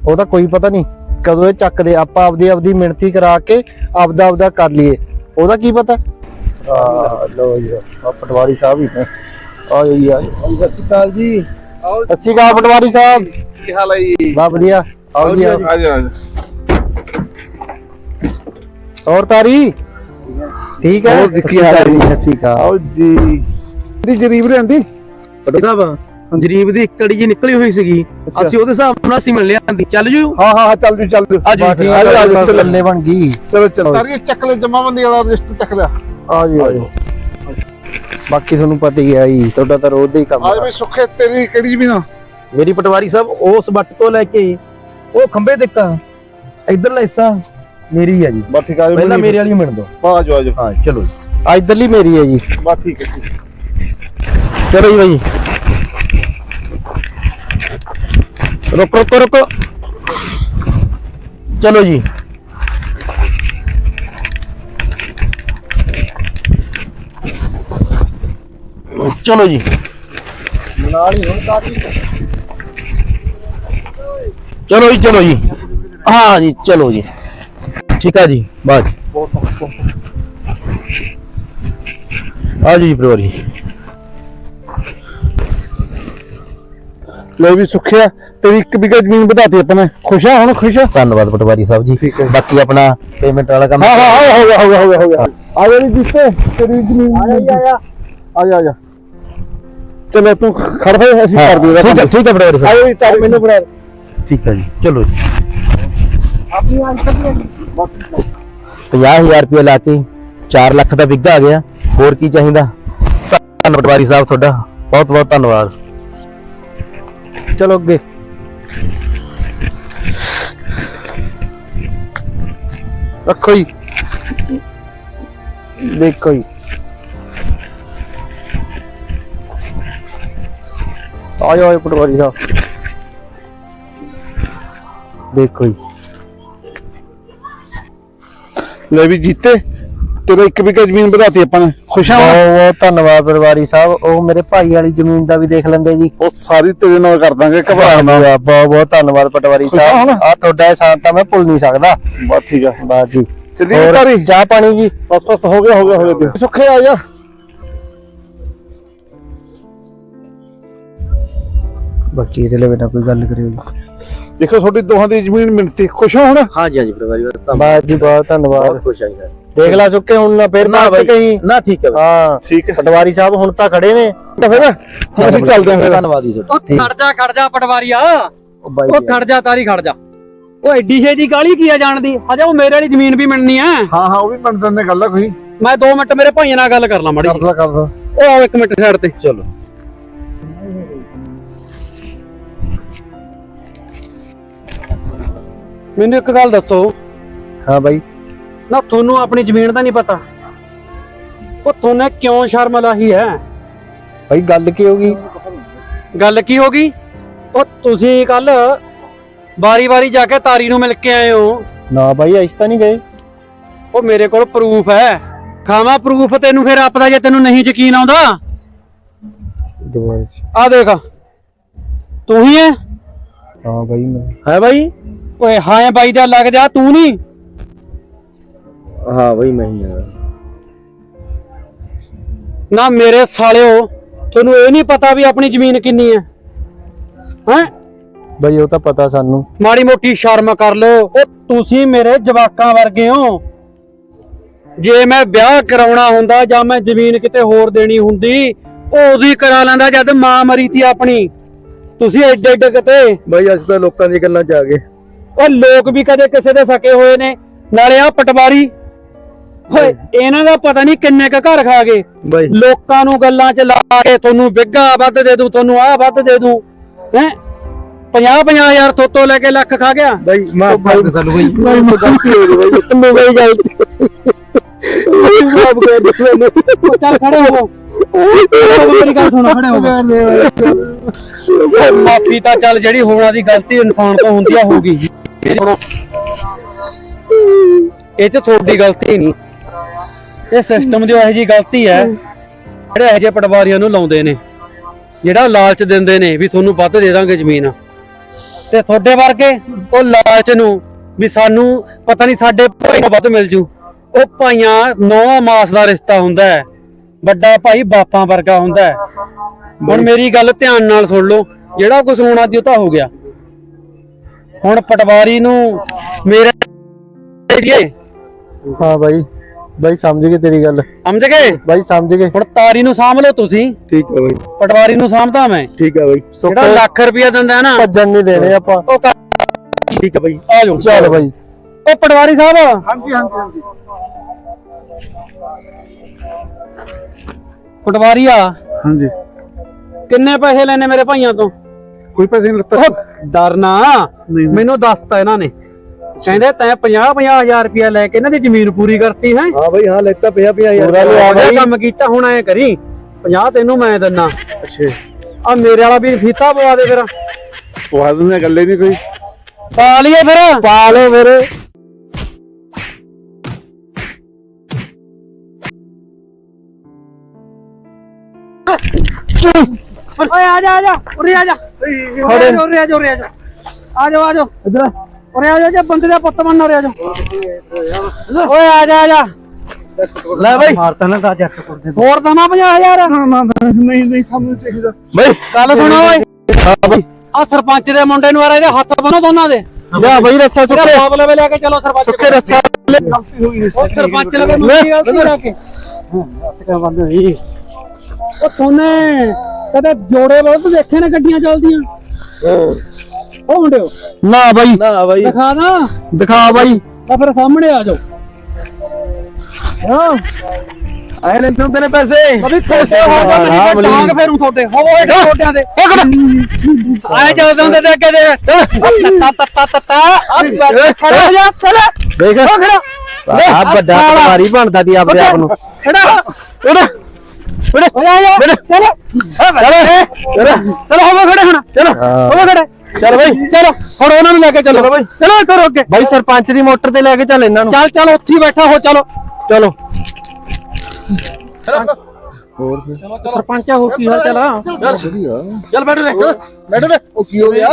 ਉਹਦਾ ਕੋਈ ਪਤਾ ਨਹੀਂ ਕਦੋਂ ਇਹ ਚੱਕਦੇ ਆਪਾਂ ਆਪਦੀ ਆਪਦੀ ਮਿਹਨਤੀ ਕਰਾ ਕੇ ਆਪਦਾ ਆਪਦਾ ਕਰ ਲਈਏ। ਉਹਦਾ ਕੀ ਪਤਾ? ਆ ਲੋ ਜੀ ਆ ਪਟਵਾਰੀ ਸਾਹਿਬ ਹੀ ਨੇ। ਆ ਜੀ ਆ ਸਤਿ ਸ਼੍ਰੀ ਅਕਾਲ ਜੀ। ਸਤਿ ਸ਼੍ਰੀ ਅਕਾਲ ਪਟਵਾਰੀ ਸਾਹਿਬ। ਕੀ ਹਾਲ ਹੈ ਜੀ? ਬਾ ਵਧੀਆ। ਆਓ ਜੀ ਆਓ। ਆ ਜਾ ਹੋਰ ਤਾਰੀ? ਠੀਕ ਹੈ? ਹੋਰ ਕੀ ਹਾਲ ਹੈ ਜੀ? ਸਤਿ ਸ਼੍ਰੀ ਅਕਾਲ। ਆਓ ਜੀ। ਦੀ ਜਰੀਬ ਰਹਿੰਦੀ। ਸਾਹਿਬ ਜਰੀਬ ਦੀ ਇੱਕੜੀ ਜੀ ਨਿਕਲੀ ਹੋਈ ਸੀਗੀ। ਅਸੀਂ ਉਹਦੇ ਹਿਸਾਬ ਨਾਲ ਅਸੀਂ ਮਿਲ ਲਿਆਂਦੀ ਚੱਲ ਜੂ? ਹਾਂ ਹਾਂ ਚੱਲ ਜੂ ਚੱਲ ਜੂ। ਆ ਜਾਓ, ਚਲੋ ਬਣ ਗਈ ਚਲੋ ਚਲ ਤਾਰੀ ਚੱਕ ਲੈ ਜਮਾਬੰਦੀ ਵਾਲਾ ਰਜਿਸਟਰ ਚੱਕ ਲਿਆ। ਆ ਜੀ ਆ। ਬਾਕੀ ਤੁਹਾਨੂੰ ਪਤਾ ਹੀ ਹੈ ਜੀ ਤੁਹਾਡਾ ਤਾਂ ਰੋਜ਼ ਦਾ ਹੀ ਕੰਮ ਆਜ ਆ ਵੀ ਸੁੱਖੇ ਤੇਰੀ ਕਿਹੜੀ ਜ਼ਮੀਨ ਆ? ਮੇਰੀ ਪਟਵਾਰੀ ਸਾਹਿਬ ਉਸ ਵੱਟ ਤੋਂ ਲੈ ਕੇ ਉਹ ਖੰਬੇ ਤੱਕ ਇਧਰਲਾ ਹਿੱਸਾ ਮੇਰੀ ਆ ਜੀ। ਬਸ ਠੀਕ ਆ ਪਹਿਲਾਂ ਮੇਰੇ ਵਾਲੀ ਮਿਲ ਦੋ। ਆ ਜਾਓ ਆ ਜਾਓ ਹਾਂ ਚਲੋ ਜੀ। ਆ ਇਧਰਲੀ ਮੇਰੀ ਹੈ ਜੀ। ਬਸ ਠੀਕ ਹੈ ਠੀਕ ਹੈ। ਚਲੋ ਜੀ ਬਾਈ। ਰੁਕੋ ਰੁਕੋ ਰੁਕੋ। ਚਲੋ ਜੀ। ਚਲੋ ਜੀ। ਚਲੋ ਜੀ ਚਲੋ ਜੀ। ਹਾਂ ਜੀ, ਚਲੋ ਜੀ। ਠੀਕ ਆ ਜੀ ਬਾਜ ਆ ਜੀ ਪਰਵਾਰੀ ਲੈ ਵੀ ਸੁੱਖਿਆ। ਤੇਰੀ ਇੱਕ ਬਿਗਾ ਜ਼ਮੀਨ ਵਧਾਤੀ ਆਪਾਂ ਨੇ। ਖੁਸ਼ ਆ ਹੁਣ ਖੁਸ਼ ਆ। ਧੰਨਵਾਦ ਪਟਵਾਰੀ ਸਾਹਿਬ ਜੀ। ਬਾਕੀ ਆਪਣਾ ਪੇਮੈਂਟ ਵਾਲਾ ਕੰਮ ਹਾਂ ਹਾਂ ਹਾਂ, ਹੋ ਗਿਆ ਹੋ ਗਿਆ ਹੋ ਗਿਆ ਹੋ ਗਿਆ। ਆ ਜਾ ਜੀ ਜਿੱਤੇ ਤੇਰੀ ਜ਼ਮੀਨ। ਆ ਜਾ ਆ ਜਾ। ਆ ਜਾ ਆ ਜਾ। ਚਲੋ ਤੂੰ ਖੜ ਹੋਏ ਅਸੀਂ ਕਰ ਦਈਏ। ਠੀਕ ਹੈ ਠੀਕ ਹੈ ਪਟਵਾਰੀ ਸਾਹਿਬ ਜਾ ਜੀ ਤਾਰੀ ਮੈਨੂੰ ਬਣਾ ਠੀਕ ਹੈ ਜੀ ਚਲੋ ਜੀ। ਆਪਣੀ ਆਂਸਰ ਦੀ 50000 ਰੁਪਏ ਲਾ ਕੇ 4 ਲੱਖ ਦਾ ਵਿੱਗਾ ਆ ਗਿਆ। ਹੋਰ ਕੀ ਚਾਹੀਦਾ? ਧੰਨਵਾਦ ਪਟਵਾਰੀ ਸਾਹਿਬ ਤੁਹਾਡਾ। ਬਹੁਤ ਬਹੁਤ ਧੰਨਵਾਦ। ਚਲੋ ਅੱਗੇ। ਰੱਖੋ ਜੀ ਦੇਖੋ ਜੀ ਆਇਓ ਆਇਓ ਪਟਵਾਰੀ ਸਾਹਿਬ ਦੇਖੋ ਜੀ ਲੈ ਵੀ ਜੀਤੇ ਤੇਰਾ ਇੱਕ ਵਿਗਾ ਜ਼ਮੀਨ ਵਧਾਤੀ ਆਪਾਂ ਨੇ। ਖੁਸ਼ ਆ ਬਹੁਤ ਬਹੁਤ ਧੰਨਵਾਦ ਪਟਵਾਰੀ ਸਾਹਿਬ। ਉਹ ਮੇਰੇ ਭਾਈ ਵਾਲੀ ਜ਼ਮੀਨ ਦਾ ਵੀ ਦੇਖ ਲੈਂਦੇ ਜੀ। ਉਹ ਸਾਰੀ ਤੇਰੇ ਨਾਲ ਕਰ ਦਾਂਗੇ ਘਬਰਾ ਨਾ। ਬਹੁਤ ਬਹੁਤ ਧੰਨਵਾਦ ਪਟਵਾਰੀ ਸਾਹਿਬ। ਆ ਤੁਹਾਡਾ ਇਹਸਾਨ ਤਾਂ ਮੈਂ ਭੁੱਲ ਨਹੀਂ ਸਕਦਾ। ਬਸ ਠੀਕ ਆ। ਬਸ ਜੀ। ਹੋਰ ਤਾਰੀ ਚਾਹ ਪਾਣੀ ਜੀ? ਬਸ ਬਸ ਹੋ ਗਿਆ ਹੋ ਗਿਆ ਹੋ ਗਿਆ। ਸੁੱਖੇ ਆ ਜਾ। ਬਾਕੀ ਇਹਦੇ ਲਈ ਨਾ ਕੋਈ ਗੱਲ ਕਰਿਓ ਜੀ। ਦੇਖੋ ਤੁਹਾਡੀ ਦੋਹਾਂ ਦੀ ਜ਼ਮੀਨ ਮਿਲਤੀ ਖੁਸ਼ ਹੋ ਹੁਣ? ਹਾਂਜੀ ਹਾਂਜੀ ਪਟਵਾਰੀ ਸਾਹਿਬ ਬਸ ਜੀ ਬਹੁਤ ਧੰਨਵਾਦ। ਖੁਸ਼ ਆ ਜੀ। ਦੇਖ ਲੈ ਸੁੱਕੇ ਹੁਣ ਨਾ ਫੇਰ ਨਾ ਬਾਈ। ਕਹੀਂ। ਨਾ ਠੀਕ ਹੈ ਹਾਂ ਠੀਕ ਹੈ। ਪਟਵਾਰੀ ਸਾਹਿਬ ਹੁਣ ਤਾਂ ਖੜੇ ਨੇ। ਤਾਂ ਫਿਰ ਹੁਣ ਅਸੀਂ ਚੱਲਦੇ ਆਂ ਫਿਰ। ਧੰਨਵਾਦ ਜੀ ਤੁਹਾਡਾ। ਉਹ ਖੜ ਜਾ ਖੜ ਜਾ ਪਟਵਾਰੀਆ ਉਹ ਬਾਈ ਉਹ ਖੜ ਜਾ ਤਾਰੀ ਖੜ ਜਾ। ਉਹ ਐਡੀ ਛੇਤੀ ਕਾਲੀ ਕੀ ਆ ਜਾਣ ਦੀ ਹਜੇ ਉਹ ਮੇਰੇ ਵਾਲੀ ਜ਼ਮੀਨ ਵੀ ਮਿਲਣੀ ਆ। ਹਾਂ ਹਾਂ ਉਹ ਵੀ ਮੰਨ ਦਿੰਦੇ ਗੱਲ ਆ ਕੋਈ ਮੈਂ 2 ਮਿੰਟ ਮੇਰੇ ਭਾਈਆਂ ਨਾਲ ਗੱਲ ਕਰ ਲਾਂ ਮੜੀ ਕਰਦਾ ਕਰਦਾ ਉਹ ਆਓ ਇੱਕ ਮਿੰਟ ਸਾਈਡ ਤੇ। ਚਲੋ। ਮੈਨੂੰ ਇੱਕ ਗੱਲ ਦੱਸੋ। ਹਾਂ ਬਾਈ। ਨਾ ਤੁਹਾਨੂੰ ਆਪਣੀ ਜ਼ਮੀਨ ਦਾ ਨਹੀਂ ਪਤਾ। ਉਹ ਤੁਹਾਨੂੰ ਕਿਉਂ ਸ਼ਰਮ ਲਾਹੀ ਹੈ? ਬਾਈ ਗੱਲ ਕੀ ਹੋ ਗਈ? ਗੱਲ ਕੀ ਹੋ ਗਈ? ਉਹ ਤੁਸੀਂ ਕੱਲ ਵਾਰੀ-ਵਾਰੀ ਜਾ ਕੇ ਤਾਰੀ ਨੂੰ ਮਿਲ ਕੇ ਆਏ ਹੋ। ਨਾ ਬਾਈ ਅਜ ਤਾਂ ਨਹੀਂ ਗਏ। ਉਹ ਮੇਰੇ ਕੋਲ ਪ੍ਰੂਫ ਹੈ। ਖਾਵਾ ਪ੍ਰੂਫ ਤੈਨੂੰ ਫਿਰ ਆਪਦਾ ਜੇ ਤੈਨੂੰ ਨਹੀਂ ਯਕੀਨ ਆਉਂਦਾ। ਆ ਦੇਖ। ਤੂੰ ਹੀ ਹੈ? ਹਾਂ ਬਾਈ ਮੈਂ ਹੈ ਬਾਈ ਓਏ ਹਾਂ ਬਾਈ ਦਾ ਲੱਗ ਜਾ ਤੂੰ ਨਹੀਂ। ਹਾਂ ਬਈ ਮੈਂ ਹੀ ਆ। ਨਾ ਮੇਰੇ ਸਾਲਿਓ ਤੁਹਾਨੂੰ ਇਹ ਨਹੀਂ ਪਤਾ ਵੀ ਆਪਣੀ ਜ਼ਮੀਨ ਕਿੰਨੀ ਹੈ। ਹੈ? ਬਾਈ ਉਹ ਤਾਂ ਪਤਾ ਸਾਨੂੰ। ਮਾੜੀ ਮੋਟੀ ਸ਼ਰਮ ਕਰ ਲਓ। ਉਹ ਤੁਸੀਂ ਮੇਰੇ ਜਵਾਕਾਂ ਵਰਗੇ ਹੋ। ਜੇ ਮੈਂ ਵਿਆਹ ਕਰਾਉਣਾ ਹੁੰਦਾ ਜਾਂ ਮੈਂ ਜ਼ਮੀਨ ਕਿਤੇ ਹੋਰ ਦੇਣੀ ਹੁੰਦੀ ਉਹ ਉਹਦੀ ਕਰਾ ਲੈਂਦਾ ਜਦ ਮਾਂ ਮਰੀ ਤੀ ਆਪਣੀ। ਤੁਸੀਂ ਐਡੇ ਐਡੇ ਕਿਤੇ। ਬਈ ਅਸੀਂ ਤਾਂ ਲੋਕਾਂ ਦੀ ਗੱਲਾਂ ਚ ਆ ਗਏ। ਉਹ ਲੋਕ ਵੀ ਕਦੇ ਕਿਸੇ ਦੇ ਸਕੇ ਹੋਏ ਨੇ। ਨਾਲੇ ਆ ਪਟਵਾਰੀ ਓਏ ਇਹਨਾਂ ਦਾ ਪਤਾ ਨਹੀਂ ਕਿੰਨੇ ਕ ਘਰ ਖਾ ਗਏ। ਬਈ। ਲੋਕਾਂ ਨੂੰ ਗੱਲਾਂ 'ਚ ਲਾ ਕੇ ਤੁਹਾਨੂੰ ਵਿੱਗਾ ਵੱਧ ਦੇ ਦੂੰ ਤੁਹਾਨੂੰ ਆਹ ਵੱਧ ਦੇ ਦੂੰ। ਹੈ? 50 50 ਹਜ਼ਾਰ ਤੋਤੋਂ ਲੈ ਕੇ ਲੱਖ ਖਾ ਗਿਆ। ਬਈ ਮਾਫ ਕਰ ਦੇ ਸਾਨੂੰ ਬਈ। ਬਈ ਮੈਂ ਗਲਤੀ ਹੋ ਗਈ ਬਈ। ਤੈਨੂੰ ਬਾਈ ਗੱਲ ਮਾਫ ਕਰ ਦੇ ਮੈਨੂੰ ਚੱਲ ਖੜੇ ਹੋ ਮੇਰੀ ਗੱਲ ਸੁਣੋ ਖੜੇ ਹੋ ਮਾਫੀ ਤਾਂ ਚੱਲ ਜਿਹੜੀ ਹੋਣਾ ਦੀ ਗਲਤੀ ਇਨਸਾਨ ਤੋਂ ਹੁੰਦੀ ਆ ਹੋ ਗਈ ਸੁਣੋ ਇਹ ਤੇ ਤੁਹਾਡੀ ਗਲਤੀ ਨਹੀਂ। ਇਹ ਸਿਸਟਮ ਦੀ ਇਹੋ ਜੀ ਗਲਤੀ ਹੈ ਜਿਹੜੇ ਇਹੋ ਜਿਹੇ ਪਟਵਾਰੀਆਂ ਨੂੰ ਲਾਉਂਦੇ ਨੇ ਜਿਹੜਾ ਲਾਲਚ ਦਿੰਦੇ ਨੇ ਵੀ ਤੁਹਾਨੂੰ ਵੱਧ ਦੇ ਦਾਂਗੇ ਜ਼ਮੀਨ। ਤੇ ਤੁਹਾਡੇ ਵਰਗੇ ਉਹ ਲਾਲਚ ਨੂੰ ਵੀ ਸਾਨੂੰ ਪਤਾ ਨਹੀਂ ਸਾਡੇ ਭਾਈ ਨੂੰ ਵੱਧ ਮਿਲ ਜੂ। ਉਹ ਭਾਈਆਂ ਨੌਵਾਂ ਮਾਸ ਦਾ ਰਿਸ਼ਤਾ ਹੁੰਦਾ ਹੈ ਵੱਡਾ ਭਾਈ ਬਾਪਾਂ ਵਰਗਾ ਹੁੰਦਾ ਹੈ। ਹੁਣ ਮੇਰੀ ਗੱਲ ਧਿਆਨ ਨਾਲ ਸੁਣ ਲਓ ਜਿਹੜਾ ਕੁਝ ਹੋਣਾ ਸੀ ਉਹ ਤਾਂ ਹੋ ਗਿਆ। ਹੁਣ ਪਟਵਾਰੀ ਨੂੰ ਮੇਰੇ ਹਾਂ ਬਾਈ। ਬਾਈ ਸਮਝ ਗਏ ਤੇਰੀ ਗੱਲ? ਸਮਝ ਗਏ? ਬਾਈ ਸਮਝ ਗਏ। ਹੁਣ ਤਾਰੀ ਨੂੰ ਸਾਂਭ ਲਓ ਤੁਸੀਂ। ਠੀਕ ਹੈ ਬਈ। ਪਟਵਾਰੀ ਨੂੰ ਸਾਂਭਦਾ ਮੈਂ। ਠੀਕ ਹੈ ਬਈ। ਜਿਹੜਾ ਲੱਖ ਰੁਪਇਆ ਦਿੰਦਾ ਹੈ ਨਾ। ਭੱਜਣ ਨਹੀਂ ਦੇਣੇ ਆਪਾਂ। ਉਹ ਕਰ- ਠੀਕ ਹੈ ਬਈ। ਆ ਜਾਓ। ਚੱਲ ਬਾਈ। ਉਹ ਪਟਵਾਰੀ ਸਾਹਿਬ। ਹਾਂਜੀ ਹਾਂਜੀ ਹਾਂਜੀ। ਪਟਵਾਰੀ ਆ। ਹਾਂਜੀ। ਕਿੰਨੇ ਪੈਸੇ ਲੈਣੇ ਮੇਰੇ ਭਾਈਆਂ ਤੋਂ? ਕੋਈ ਪੈਸੇ ਨਹੀਂ ਲੱਤਾ। ਉਹ ਡਰਨਾ ਮੈਨੂੰ ਦੱਸਤਾ ਇਹਨਾਂ ਨੇ। ਕਹਿੰਦੇ ਤੈਂ 50 50 ਹਜ਼ਾਰ ਰੁਪਇਆ ਲੈ ਕੇ ਇਹਨਾਂ ਦੀ ਜ਼ਮੀਨ ਪੂਰੀ ਕਰਤੀ ਹੈ। ਹਾਂ ਬਈ ਹਾਂ ਲੈਤਾ ਪਿਆ ਪਿਆ ਪੂਰਾ ਕੰਮ ਕੀਤਾ ਹੁਣ ਐ ਕਰੀ। 50 ਤੈਨੂੰ ਮੈਂ ਦਿੰਨਾ। ਅੱਛਾ। ਆ ਮੇਰੇ ਵਾਲਾ ਵੀ ਫੀਤਾ ਪਵਾ ਦੇ ਫਿਰ। ਪਵਾ ਦਿੰਦੇ ਗੱਲੇ ਨਹੀਂ ਕੋਈ? ਪਾ ਲਈਏ ਫਿਰ। ਪਾ ਲਓ ਫਿਰ। ਓਏ ਆ ਜਾ ਆ ਜਾ। ਉਰੇ ਆ ਜਾ। ਉਰੇ ਆ ਜਾ ਉਰੇ ਆ ਜਾ ਉਰੇ ਆ ਜਾ। ਆ ਜਾ ਆ ਜਾ ਇਧਰ ਉਰੇ ਆ ਜਾ ਜੇ ਬੰਦੇ ਦਾ ਪੁੱਤ ਬਣਨਾ ਉਰੇ ਆ ਜਾ। ਓਏ ਆ ਜਾ ਆ ਜਾ। ਲੈ ਬਈ। ਮਾਰਤਾ ਨਾ ਦਾ ਜੱਟ ਕਰਦੇ ਹੋਰ ਦਮਾ 50000 ਨਹੀਂ ਨਹੀਂ ਸਾਨੂੰ ਚਾਹੀਦਾ। ਬਈ। ਗੱਲ ਸੁਣੋ ਓਏ। ਆ ਸਰਪੰਚ ਦੇ ਮੁੰਡੇ ਨੂੰ ਆ ਇਹਦੇ ਹੱਥ ਬੰਨੋ ਦੋਨਾਂ ਦੇ। ਲਿਆ ਬਾਈ ਰੱਸਾ ਸੁੱਕੇ ਸੁੱਕੇ। ਬਾਬ ਲਵੇ ਲੈ ਕੇ ਚਲੋ ਸਰਪੰਚ ਸੁੱਕੇ ਰੱਸਾ। ਉਹ ਸਰਪੰਚ ਲਵੇ ਮੁੰਡੀ ਜਾ ਕੇ। ਬੰਦ ਹੋਈ ਉਹ ਸੋਨੇ ਕਦੇ ਜੋੜੇ ਬਹੁਤ ਦੇਖੇ ਨੇ ਗੱਡੀਆਂ ਚੱਲਦੀਆਂ। ਉਹ ਮੁੰਡਿਓ ਨਾ ਬਾਈ। ਨਾ ਬਾਈ। ਦਿਖਾ ਨਾ। ਦਿਖਾ ਬਾਈ। ਤਾਂ ਫਿਰ ਸਾਹਮਣੇ ਆ ਜਾਓ। ਹਾਂ। ਆਏ ਲੈਂਦੇ ਹੁੰਦੇ ਨੇ ਪੈਸੇ। ਕਦੇ ਛੋਟੇ ਹੋ ਜਾ ਮੇਰੀ ਟਾਂਗ ਫੇਰੂ ਤੁਹਾਡੇ ਹੋਵੇ ਛੋਟਿਆਂ ਦੇ। ਆਏ ਜਦੋਂ ਹੁੰਦੇ ਤੇ ਅੱਗੇ ਦੇ। ਤੱਤਾ ਤੱਤਾ ਤੱਤਾ ਆ ਖੜਾ ਹੋ ਜਾ ਚਲ ਦੇਖ। ਖੜਾ। ਆ ਵੱਡਾ ਪਟਵਾਰੀ ਬਣਦਾ ਦੀ ਆਪਦੇ ਆਪ ਨੂੰ। ਖੜਾ। ਉੜ ਉੜ ਆ ਜਾ। ਚਲੋ। ਚਲੋ। ਚਲੋ। ਹੋਵੇ ਖੜੇ ਹੁਣ। ਚਲੋ। ਹੋਵੇ ਖੜੇ। ਚਲ ਬਈ ਚਲੋ ਹੁਣ ਉਹਨਾਂ ਨੂੰ ਲੈ ਕੇ ਚਲੋ। ਬਈ। ਚਲੋ ਕਰੋ ਅੱਗੇ। ਬਾਈ ਸਰਪੰਚ ਦੀ ਮੋਟਰ ਤੇ ਲੈ ਕੇ ਚੱਲ ਇਹਨਾਂ ਨੂੰ। ਚੱਲ ਚੱਲ ਉੱਥੇ ਹੀ ਬੈਠਾ ਹੋ ਚਲੋ। ਚਲੋ। ਹੋਰ ਕੀ? ਸਰਪੰਚਾ ਹੋ ਕੀ ਹਾਲ ਚਾਲ ਆ? ਵਧੀਆ। ਚੱਲ ਬੈਠ ਲੈ। ਬੈਠੋ ਵੇ ਉਹ ਕੀ ਹੋ ਗਿਆ?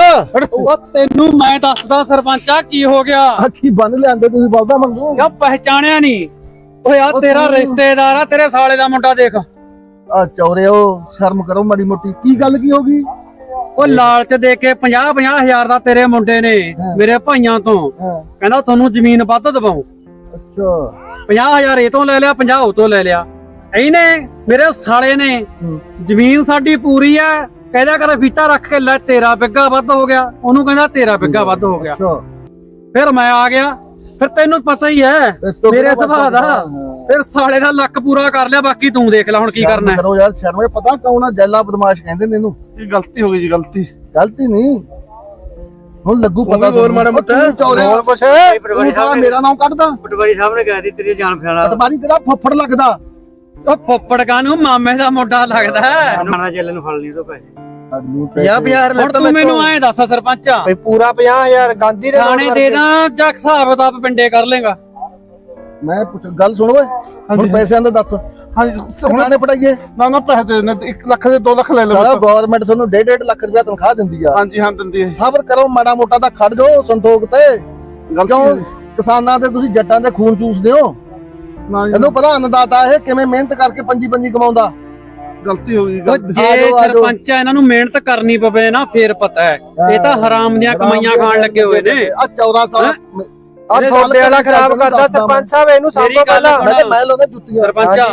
ਉਹ ਤੈਨੂੰ ਮੈਂ ਦੱਸਦਾ ਸਰਪੰਚਾ ਕੀ ਹੋ ਗਿਆ? ਅੱਖੀ ਬੰਨ ਲਿਆਂਦੇ ਤੁਸੀਂ ਬਲਦਾ ਮੰਗੂ ਕਿਉਂ ਪਹਿਚਾਣਿਆ ਨਹੀਂ। ਓਏ ਆ ਤੇਰਾ ਰਿਸ਼ਤੇਦਾਰ ਆ ਤੇਰੇ ਸਾਲੇ ਦਾ ਮੁੰਡਾ ਦੇਖ। ਆ ਚੌਰਿਓ ਸ਼ਰਮ ਕਰੋ ਮਾੜੀ ਮੋਟੀ। ਕੀ ਗੱਲ ਕੀ ਹੋ ਗਈ? ਉਹ ਲਾਲਚ ਦੇ ਕੇ 50 50 ਹਜ਼ਾਰ ਦਾ ਤੇਰੇ ਮੁੰਡੇ ਨੇ ਮੇਰੇ ਭਾਈਆਂ ਤੋਂ। ਹਾਂ। ਕਹਿੰਦਾ ਤੁਹਾਨੂੰ ਜ਼ਮੀਨ ਵੱਧ ਦਵਾਉ। ਅੱਛਾ। 50000 ਇਹ ਤੋਂ ਲੈ ਲਿਆ 50 ਉਹ ਤੋਂ ਲੈ ਲਿਆ। ਇਹਨੇ ਮੇਰੇ ਸਾਲੇ ਨੇ ਹੂੰ। ਜ਼ਮੀਨ ਸਾਡੀ ਪੂਰੀ ਐ ਕਹਿੰਦਾ ਕਰ ਫੀਤਾ ਰੱਖ ਕੇ ਲੈ ਤੇਰਾ ਬਿੱਗਾ ਵੱਧ ਹੋ ਗਿਆ। ਉਹਨੂੰ ਕਹਿੰਦਾ ਤੇਰਾ ਬਿੱਗਾ ਵੱਧ ਹੋ ਗਿਆ। ਫਿਰ ਮੈਂ ਆ ਗਿਆ। ਫਿਰ ਤੈਨੂੰ ਪਤਾ ਹੀ ਤੋਂ ਮੇਰੇ ਸੁਭਾਅ ਦਾ। ਹਾਂ। ਫਿਰ ਸਾਲੇ ਦਾ ਲੱਕ ਪੂਰਾ ਕਰ ਲਿਆ ਬਾਕੀ ਤੂੰ ਦੇਖ ਲੈ ਹੁਣ ਕੀ ਕਰਨਾ ਹੈ। ਕਰੋ ਯਾਰ ਸ਼ਰਮੇ ਪਤਾ ਕੌਣ ਆ? ਜੈਲਾ ਬਦਮਾਸ਼ ਕਹਿੰਦੇ ਨੇ ਇਹਨੂੰ। ਇਹ ਗਲਤੀ ਹੋ ਗਈ ਜੀ ਗਲਤੀ। ਗਲਤੀ ਨਹੀਂ। ਹੁਣ ਲੱਗੂ ਪਤਾ ਹੋਰ ਮਾੜਾ ਮੋਟਾ। ਚੌਰਿਆ ਹੋਰ ਕੁਛ? ਤੂੰ ਸਾਲਾ ਮੇਰਾ ਨਾਮ ਕੱਢਦਾ। ਪਟਵਾਰੀ ਸਾਹਿਬ ਨੇ ਕਹਿ ਦਿੱਤੀ ਤੇਰੀ ਜਾਨ ਫੈਲਾ। ਪਟਵਾਰੀ ਤੇਰਾ ਫੱਫੜ ਲੱਗਦਾ। ਉਹ ਫੁੱਫੜ ਨੂੰ ਮਾਮੇ ਦਾ ਮੁੰਡਾ ਲੱਗਦਾ ਹੈ। ਮਾਰਾ ਜੇਲੇ ਨੂੰ ਫੜ ਲਈ ਤੋਂ ਪੈਸੇ। ਪੰਜਾਹ ਪੰਜਾਹ ਹੁਣ ਤੂੰ ਮੈਨੂੰ ਐਂ ਦੱਸ ਸਰਪੰਚਾ। ਬਈ ਪੂਰਾ 50000 ਗਾਂਧੀ ਦੇ ਥਾਣੇ ਦੇ ਦਾਂ ਜਾਂ ਹਿਸਾਬ ਕਿਤਾਬ ਪਿੰਡੇ ਕਰ ਲੇਗਾ। ਮੈਂ ਪੁੱਛ ਗੱਲ ਸੁਣ ਓਏ ਹੁਣ ਪੈਸਿਆਂ ਦਾ ਦੱਸ। ਹਾਂਜੀ ਕਿੰਨੇ ਪੜਾਈਏ? ਨਾ ਨਾ ਪੈਸੇ ਦੇ ਦਿੰਦੇ। 1 ਲੱਖ ਦੇ 2 ਲੱਖ ਲੈ ਸਾਰਾ ਲਓ ਗਵਰਨਮੈਂਟ ਤੁਹਾਨੂੰ 1.5 ਲੱਖ ਰੁਪਇਆ ਤਨਖਾਹ ਦਿੰਦੀ ਆ। ਹਾਂਜੀ ਹਾਂ ਦਿੰਦੀ ਹੈ ਸਬਰ ਕਰੋ ਮਾੜਾ ਮੋਟਾ ਤਾਂ ਖੜ ਜਾਓ ਸੰਤੋਖ ਤੇ। ਗਲਤੀ ਕਿਉਂ। ਕਿਸਾਨਾਂ ਦੇ ਤੁਸੀਂ ਜੱਟਾਂ ਦੇ ਖੂਨ ਚੂਸਦੇ ਹੋ? ਨਾ ਜੀ, ਇਹਨੂੰ ਪਤਾ ਅੰਨਦਾਤਾ ਇਹ ਕਿਵੇਂ ਮਿਹਨਤ ਕਰਕੇ ਪੰਜੀ ਪੰਜੀ ਕਮਾਉਂਦਾ? ਗਲਤੀ ਹੋ ਗਈ ਉਹ। ਜੇ। ਸਰਪੰਚ ਇਹਨਾਂ ਨੂੰ ਮਿਹਨਤ ਕਰਨੀ ਪਵੇ ਨਾ ਫੇਰ ਪਤਾ ਹੈ। ਇਹ ਤਾਂ ਹਰਾਮ ਦੀਆਂ ਕਮਾਈਆਂ ਖਾਣ ਲੱਗੇ ਹੋਏ ਨੇ। ਆ 14 ਸਾਲ ਆ ਤੁਹਾਡੇ ਵਾਲਾ ਖਰਾਬ ਕਰਦਾ ਸਰਪੰਚ ਸਾਹਿਬ ਇਹਨੂੰ ਸਾਂਭੋ ਗੱਲ ਪਹਿਲਾਂ। ਮੈਂ ਕਿਹਾ ਮੈਂ ਲਾਉਂਦਾ ਜੁੱਤੀਆਂ। ਸਰਪੰਚਾ।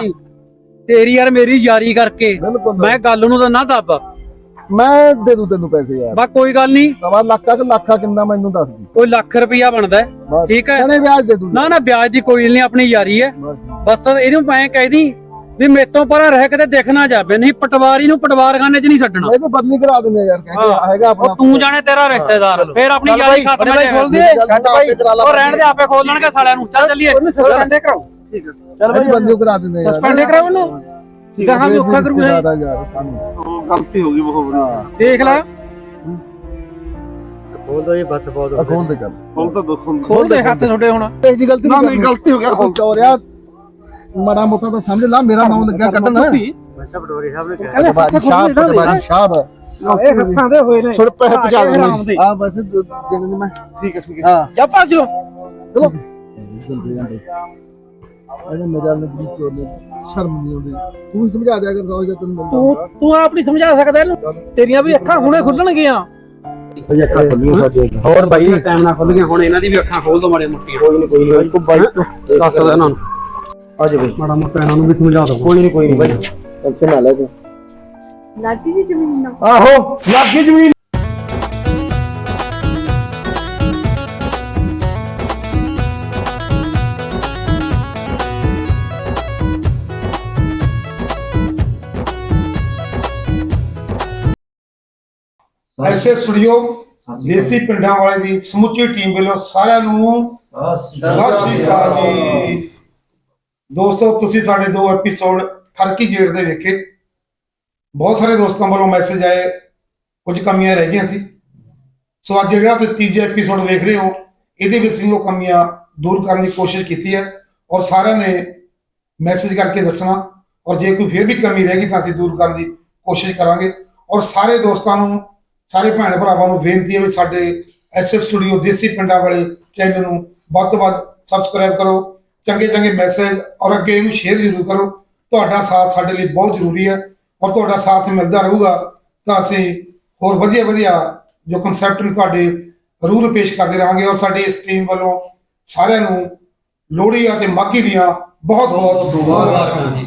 ਤੇਰੀ ਯਾਰ ਮੇਰੀ ਯਾਰੀ ਕਰਕੇ ਮੈਂ ਗੱਲ ਨੂੰ ਤਾਂ ਨਾ ਦੱਬ। ਮੈਂ ਦੇ ਦੂ ਤੈਨੂੰ ਪੈਸੇ ਯਾਰ। ਬਾ ਕੋਈ ਗੱਲ ਨਹੀਂ। ਸਵਾ ਲੱਖਾ ਕਿ ਲੱਖਾ ਕਿੰਨਾ ਮੈਨੂੰ ਦੱਸ ਦੀ। ਕੋਈ ਲੱਖ ਰੁਪਇਆ ਬਣਦਾ। ਠੀਕ ਹੈ। ਕਹਿੰਦੇ ਵਿਆਜ ਦੇ ਦੂ। ਨਾ ਨਾ ਵਿਆਜ ਦੀ ਕੋਈ ਨਹੀਂ ਆਪਣੀ ਯਾਰੀ ਹੈ। ਬਸ। ਇਹਨੂੰ ਮੈਂ ਕਹਿਦੀ ਵੀ ਮੇਤੋਂ ਪਰਾਂ ਰਹਿ ਕੇ ਤੇ ਦਿਖ ਨਾ ਜਾਵੇ ਨਹੀਂ ਪਟਵਾਰੀ ਨੂੰ ਪਟਵਾਰਖਾਨੇ 'ਚ ਨਹੀਂ ਛੱਡਣਾ। ਮੈਂ ਤਾਂ ਬਦਲੀ ਕਰਾ ਦਿੰਦੇ ਯਾਰ ਕਹਿ ਕੇ ਹਾਂ। ਹੈਗਾ ਆਪਣਾ। ਉਹ ਤੂੰ ਜਾਣੇ ਤੇਰਾ ਰਿਸ਼ਤੇਦਾਰ ਫੇਰ ਆਪਣੀ ਯਾਰੀ ਖਤਮ ਹੈ ਦੇ। ਲਾ ਉਹ ਰਹਿਣ ਦੇ ਆਪੇ ਖੋਲ ਲੈਣਗੇ ਸਾਲਿਆਂ ਨੂੰ। ਚੱਲ ਚੱਲੀਏ। ਸਸਪੈਂਡ ਕਰਾਓ। ਚੱਲ ਭਾਈ ਬੰਦੇ ਕਰਾ ਦਿੰਦੇ ਯਾਰ। ਸਸਪੈਂਡ ਕਰਾਓ ਉਹਨੂੰ। ਗਾਹਾਂ ਵੀ ਔਖਾ ਕਰੂ ਇਹ। ਜ਼ਿਆਦਾ ਯਾਰ ਸਾਨੂੰ ਗਲਤੀ ਹੋ ਗਈ ਬਹੁਤ ਬੜੀ ਹਾਂ। ਦੇਖ ਲੈ। ਖੋਲ ਦੋ ਇਹ ਬੱਤ ਬਹੁਤ ਖੋਲ ਦੇ ਚੱਲ ਖੋਲ ਤਾਂ ਦੁੱਖ ਹੁੰਦਾ ਖੋਲ ਦੇ ਹੱਥ ਤੁਹਾਡੇ ਹੁਣ। ਇਹ ਜੀ ਗਲਤੀ ਨਹੀਂ ਗਲਤੀ ਹੋ ਗਿਆ ਖੋਲ। ਚੋਰਿਆ ਮਾੜਾ ਮੋਟਾ ਤਾਂ ਸਮਝ ਲਾ ਮੇਰਾ ਨਾਮ ਲੱਗਿਆ ਕੱਢਣ। ਪਟਵਾਰੀ ਸਾਹਿਬ ਨੇ ਪਟਵਾਰੀ ਸਾਹਿਬ ਪਟਵਾਰੀ ਸਾਹਿਬ ਇਹ ਹੱਥਾਂ ਦੇ ਹੋਏ ਨੇ। ਥੋੜੇ ਪੈਸੇ ਪਹੁੰਚਾ ਦਿਓ ਹਰਾਮ ਦੇ। ਆ ਬਸ ਦੇਣ ਦੇ ਮੈਂ ਠੀਕ ਹੈ ਠੀਕ ਹੈ। ਹਾਂ। ਜਾ ਭਾਜੋ ਚਲੋ। ਜਲਦੀ ਜਾਂਦੇ ਅਰੇ ਮੇਰਾ ਨਬੀ ਚੋਲੇ ਸ਼ਰਮ ਨਹੀਂ ਆਉਂਦੀ। ਤੂੰ ਹੀ ਸਮਝਾ ਦਿਆ ਕਰ ਰੋਜ਼ ਤੈਨੂੰ ਮਿਲਦਾ। ਤੂੰ ਤੂੰ ਆਪਣੀ ਸਮਝਾ ਸਕਦਾ ਇਹਨੂੰ। ਤੇਰੀਆਂ ਵੀ ਅੱਖਾਂ ਹੁਣੇ ਖੁੱਲਣਗੀਆਂ। ਹੋਰ ਬਾਈ। ਟਾਈਮ ਨਾਲ ਖੁੱਲ ਗਈਆਂ ਹੁਣ ਇਹਨਾਂ ਦੀ ਵੀ ਅੱਖਾਂ ਖੋਲ ਦੋ ਮਾੜੇ ਮੁੱਟੀਆਂ। ਕੋਈ ਨਹੀਂ ਕੋਈ ਨਹੀਂ ਕੋਈ ਬਾਈ ਦੱਸ ਦੇ ਇਹਨਾਂ ਨੂੰ। ਆ ਜਾ ਬਈ। ਮਾੜਾ ਮੋਟਾ ਇਹਨਾਂ ਨੂੰ ਵੀ ਸਮਝਾ ਦੋ ਕੋਈ ਨਹੀਂ ਕੋਈ ਨਹੀਂ ਬਾਈ। ਟੈਨਸ਼ਨ ਨਾ ਲੈ ਤੂੰ ਲਾਜੀ ਦੀ ਜ਼ਮੀਨ ਨਾ। ਆਹੋ ਲੱਗੀ ਜ਼ਮੀਨ। ਐਸੇ ਸਟੂਡੀਓ ਦੇਸੀ ਪਿੰਡਾਂ ਵਾਲੇ ਦੀ ਸਮੁੱਚੀ ਟੀਮ ਵੱਲੋਂ ਸਾਰਿਆਂ ਨੂੰ ਸਤਿ ਸ਼੍ਰੀ ਅਕਾਲ ਜੀ। ਦੋਸਤੋ, ਤੁਸੀਂ ਸਾਡੇ ਦੋ ਐਪੀਸੋਡ ਠਰਕੀ ਜੇੜ ਦੇ ਵੇਖੇ। ਬਹੁਤ ਸਾਰੇ ਦੋਸਤਾਂ ਵੱਲੋਂ ਮੈਸੇਜ ਆਏ। ਕੁਝ ਕਮੀਆਂ ਰਹਿ ਗਈਆਂ ਸੀ। ਸੋ ਅੱਜ ਜਿਹੜਾ ਤੁਸੀਂ ਤੀਜਾ ਐਪੀਸੋਡ ਵੇਖ ਰਹੇ ਹੋ, ਇਹਦੇ ਵਿੱਚ ਅਸੀਂ ਉਹ ਕਮੀਆਂ ਦੂਰ ਕਰਨ ਦੀ ਕੋਸ਼ਿਸ਼ ਕੀਤੀ ਹੈ ਔਰ ਸਾਰਿਆਂ ਨੇ ਮੈਸੇਜ ਕਰਕੇ ਦੱਸਣਾ। ਔਰ ਜੇ ਕੋਈ ਫਿਰ ਵੀ ਕਮੀ ਰਹਿ ਗਈ ਤਾਂ ਅਸੀਂ ਦੂਰ ਕਰਨ ਦੀ ਕੋਸ਼ਿਸ਼ ਕਰਾਂਗੇ। ਔਰ ਸਾਰੇ ਦੋਸਤਾਂ ਨੂੰ, ਸਾਰੇ ਭੈਣ ਭਰਾਵਾਂ ਨੂੰ ਬੇਨਤੀ ਹੈ ਵੀ ਸਾਡੇ ਐਸਐਫ ਸਟੂਡੀਓ ਦੇਸੀ ਪਿੰਡਾਂ ਵਾਲੇ ਚੈਨਲ ਨੂੰ ਵੱਧ ਤੋਂ ਵੱਧ ਸਬਸਕ੍ਰਾਈਬ ਕਰੋ। ਚੰਗੇ ਚੰਗੇ ਮੈਸੇਜ ਔਰ ਅੱਗੇ ਇਹਨੂੰ ਸ਼ੇਅਰ ਜ਼ਰੂਰ ਕਰੋ। ਤੁਹਾਡਾ ਸਾਥ ਸਾਡੇ ਲਈ ਬਹੁਤ ਜ਼ਰੂਰੀ ਹੈ ਔਰ ਤੁਹਾਡਾ ਸਾਥ ਮਿਲਦਾ ਰਹੂਗਾ ਤਾਂ ਅਸੀਂ ਹੋਰ ਵਧੀਆ ਵਧੀਆ ਜੋ ਕਨਸੈਪਟ ਨੇ ਤੁਹਾਡੇ ਰੂਲ ਪੇਸ਼ ਕਰਦੇ ਰਹਾਂਗੇ ਔਰ ਸਾਡੇ ਇਸ ਟੀਮ ਵੱਲੋਂ ਸਾਰਿਆਂ ਨੂੰ ਲੋਹੜੀ ਅਤੇ ਮਾਘੀ ਦੀਆਂ ਬਹੁਤ ਬਹੁਤ ਮੁਬਾਰਕਾਂ।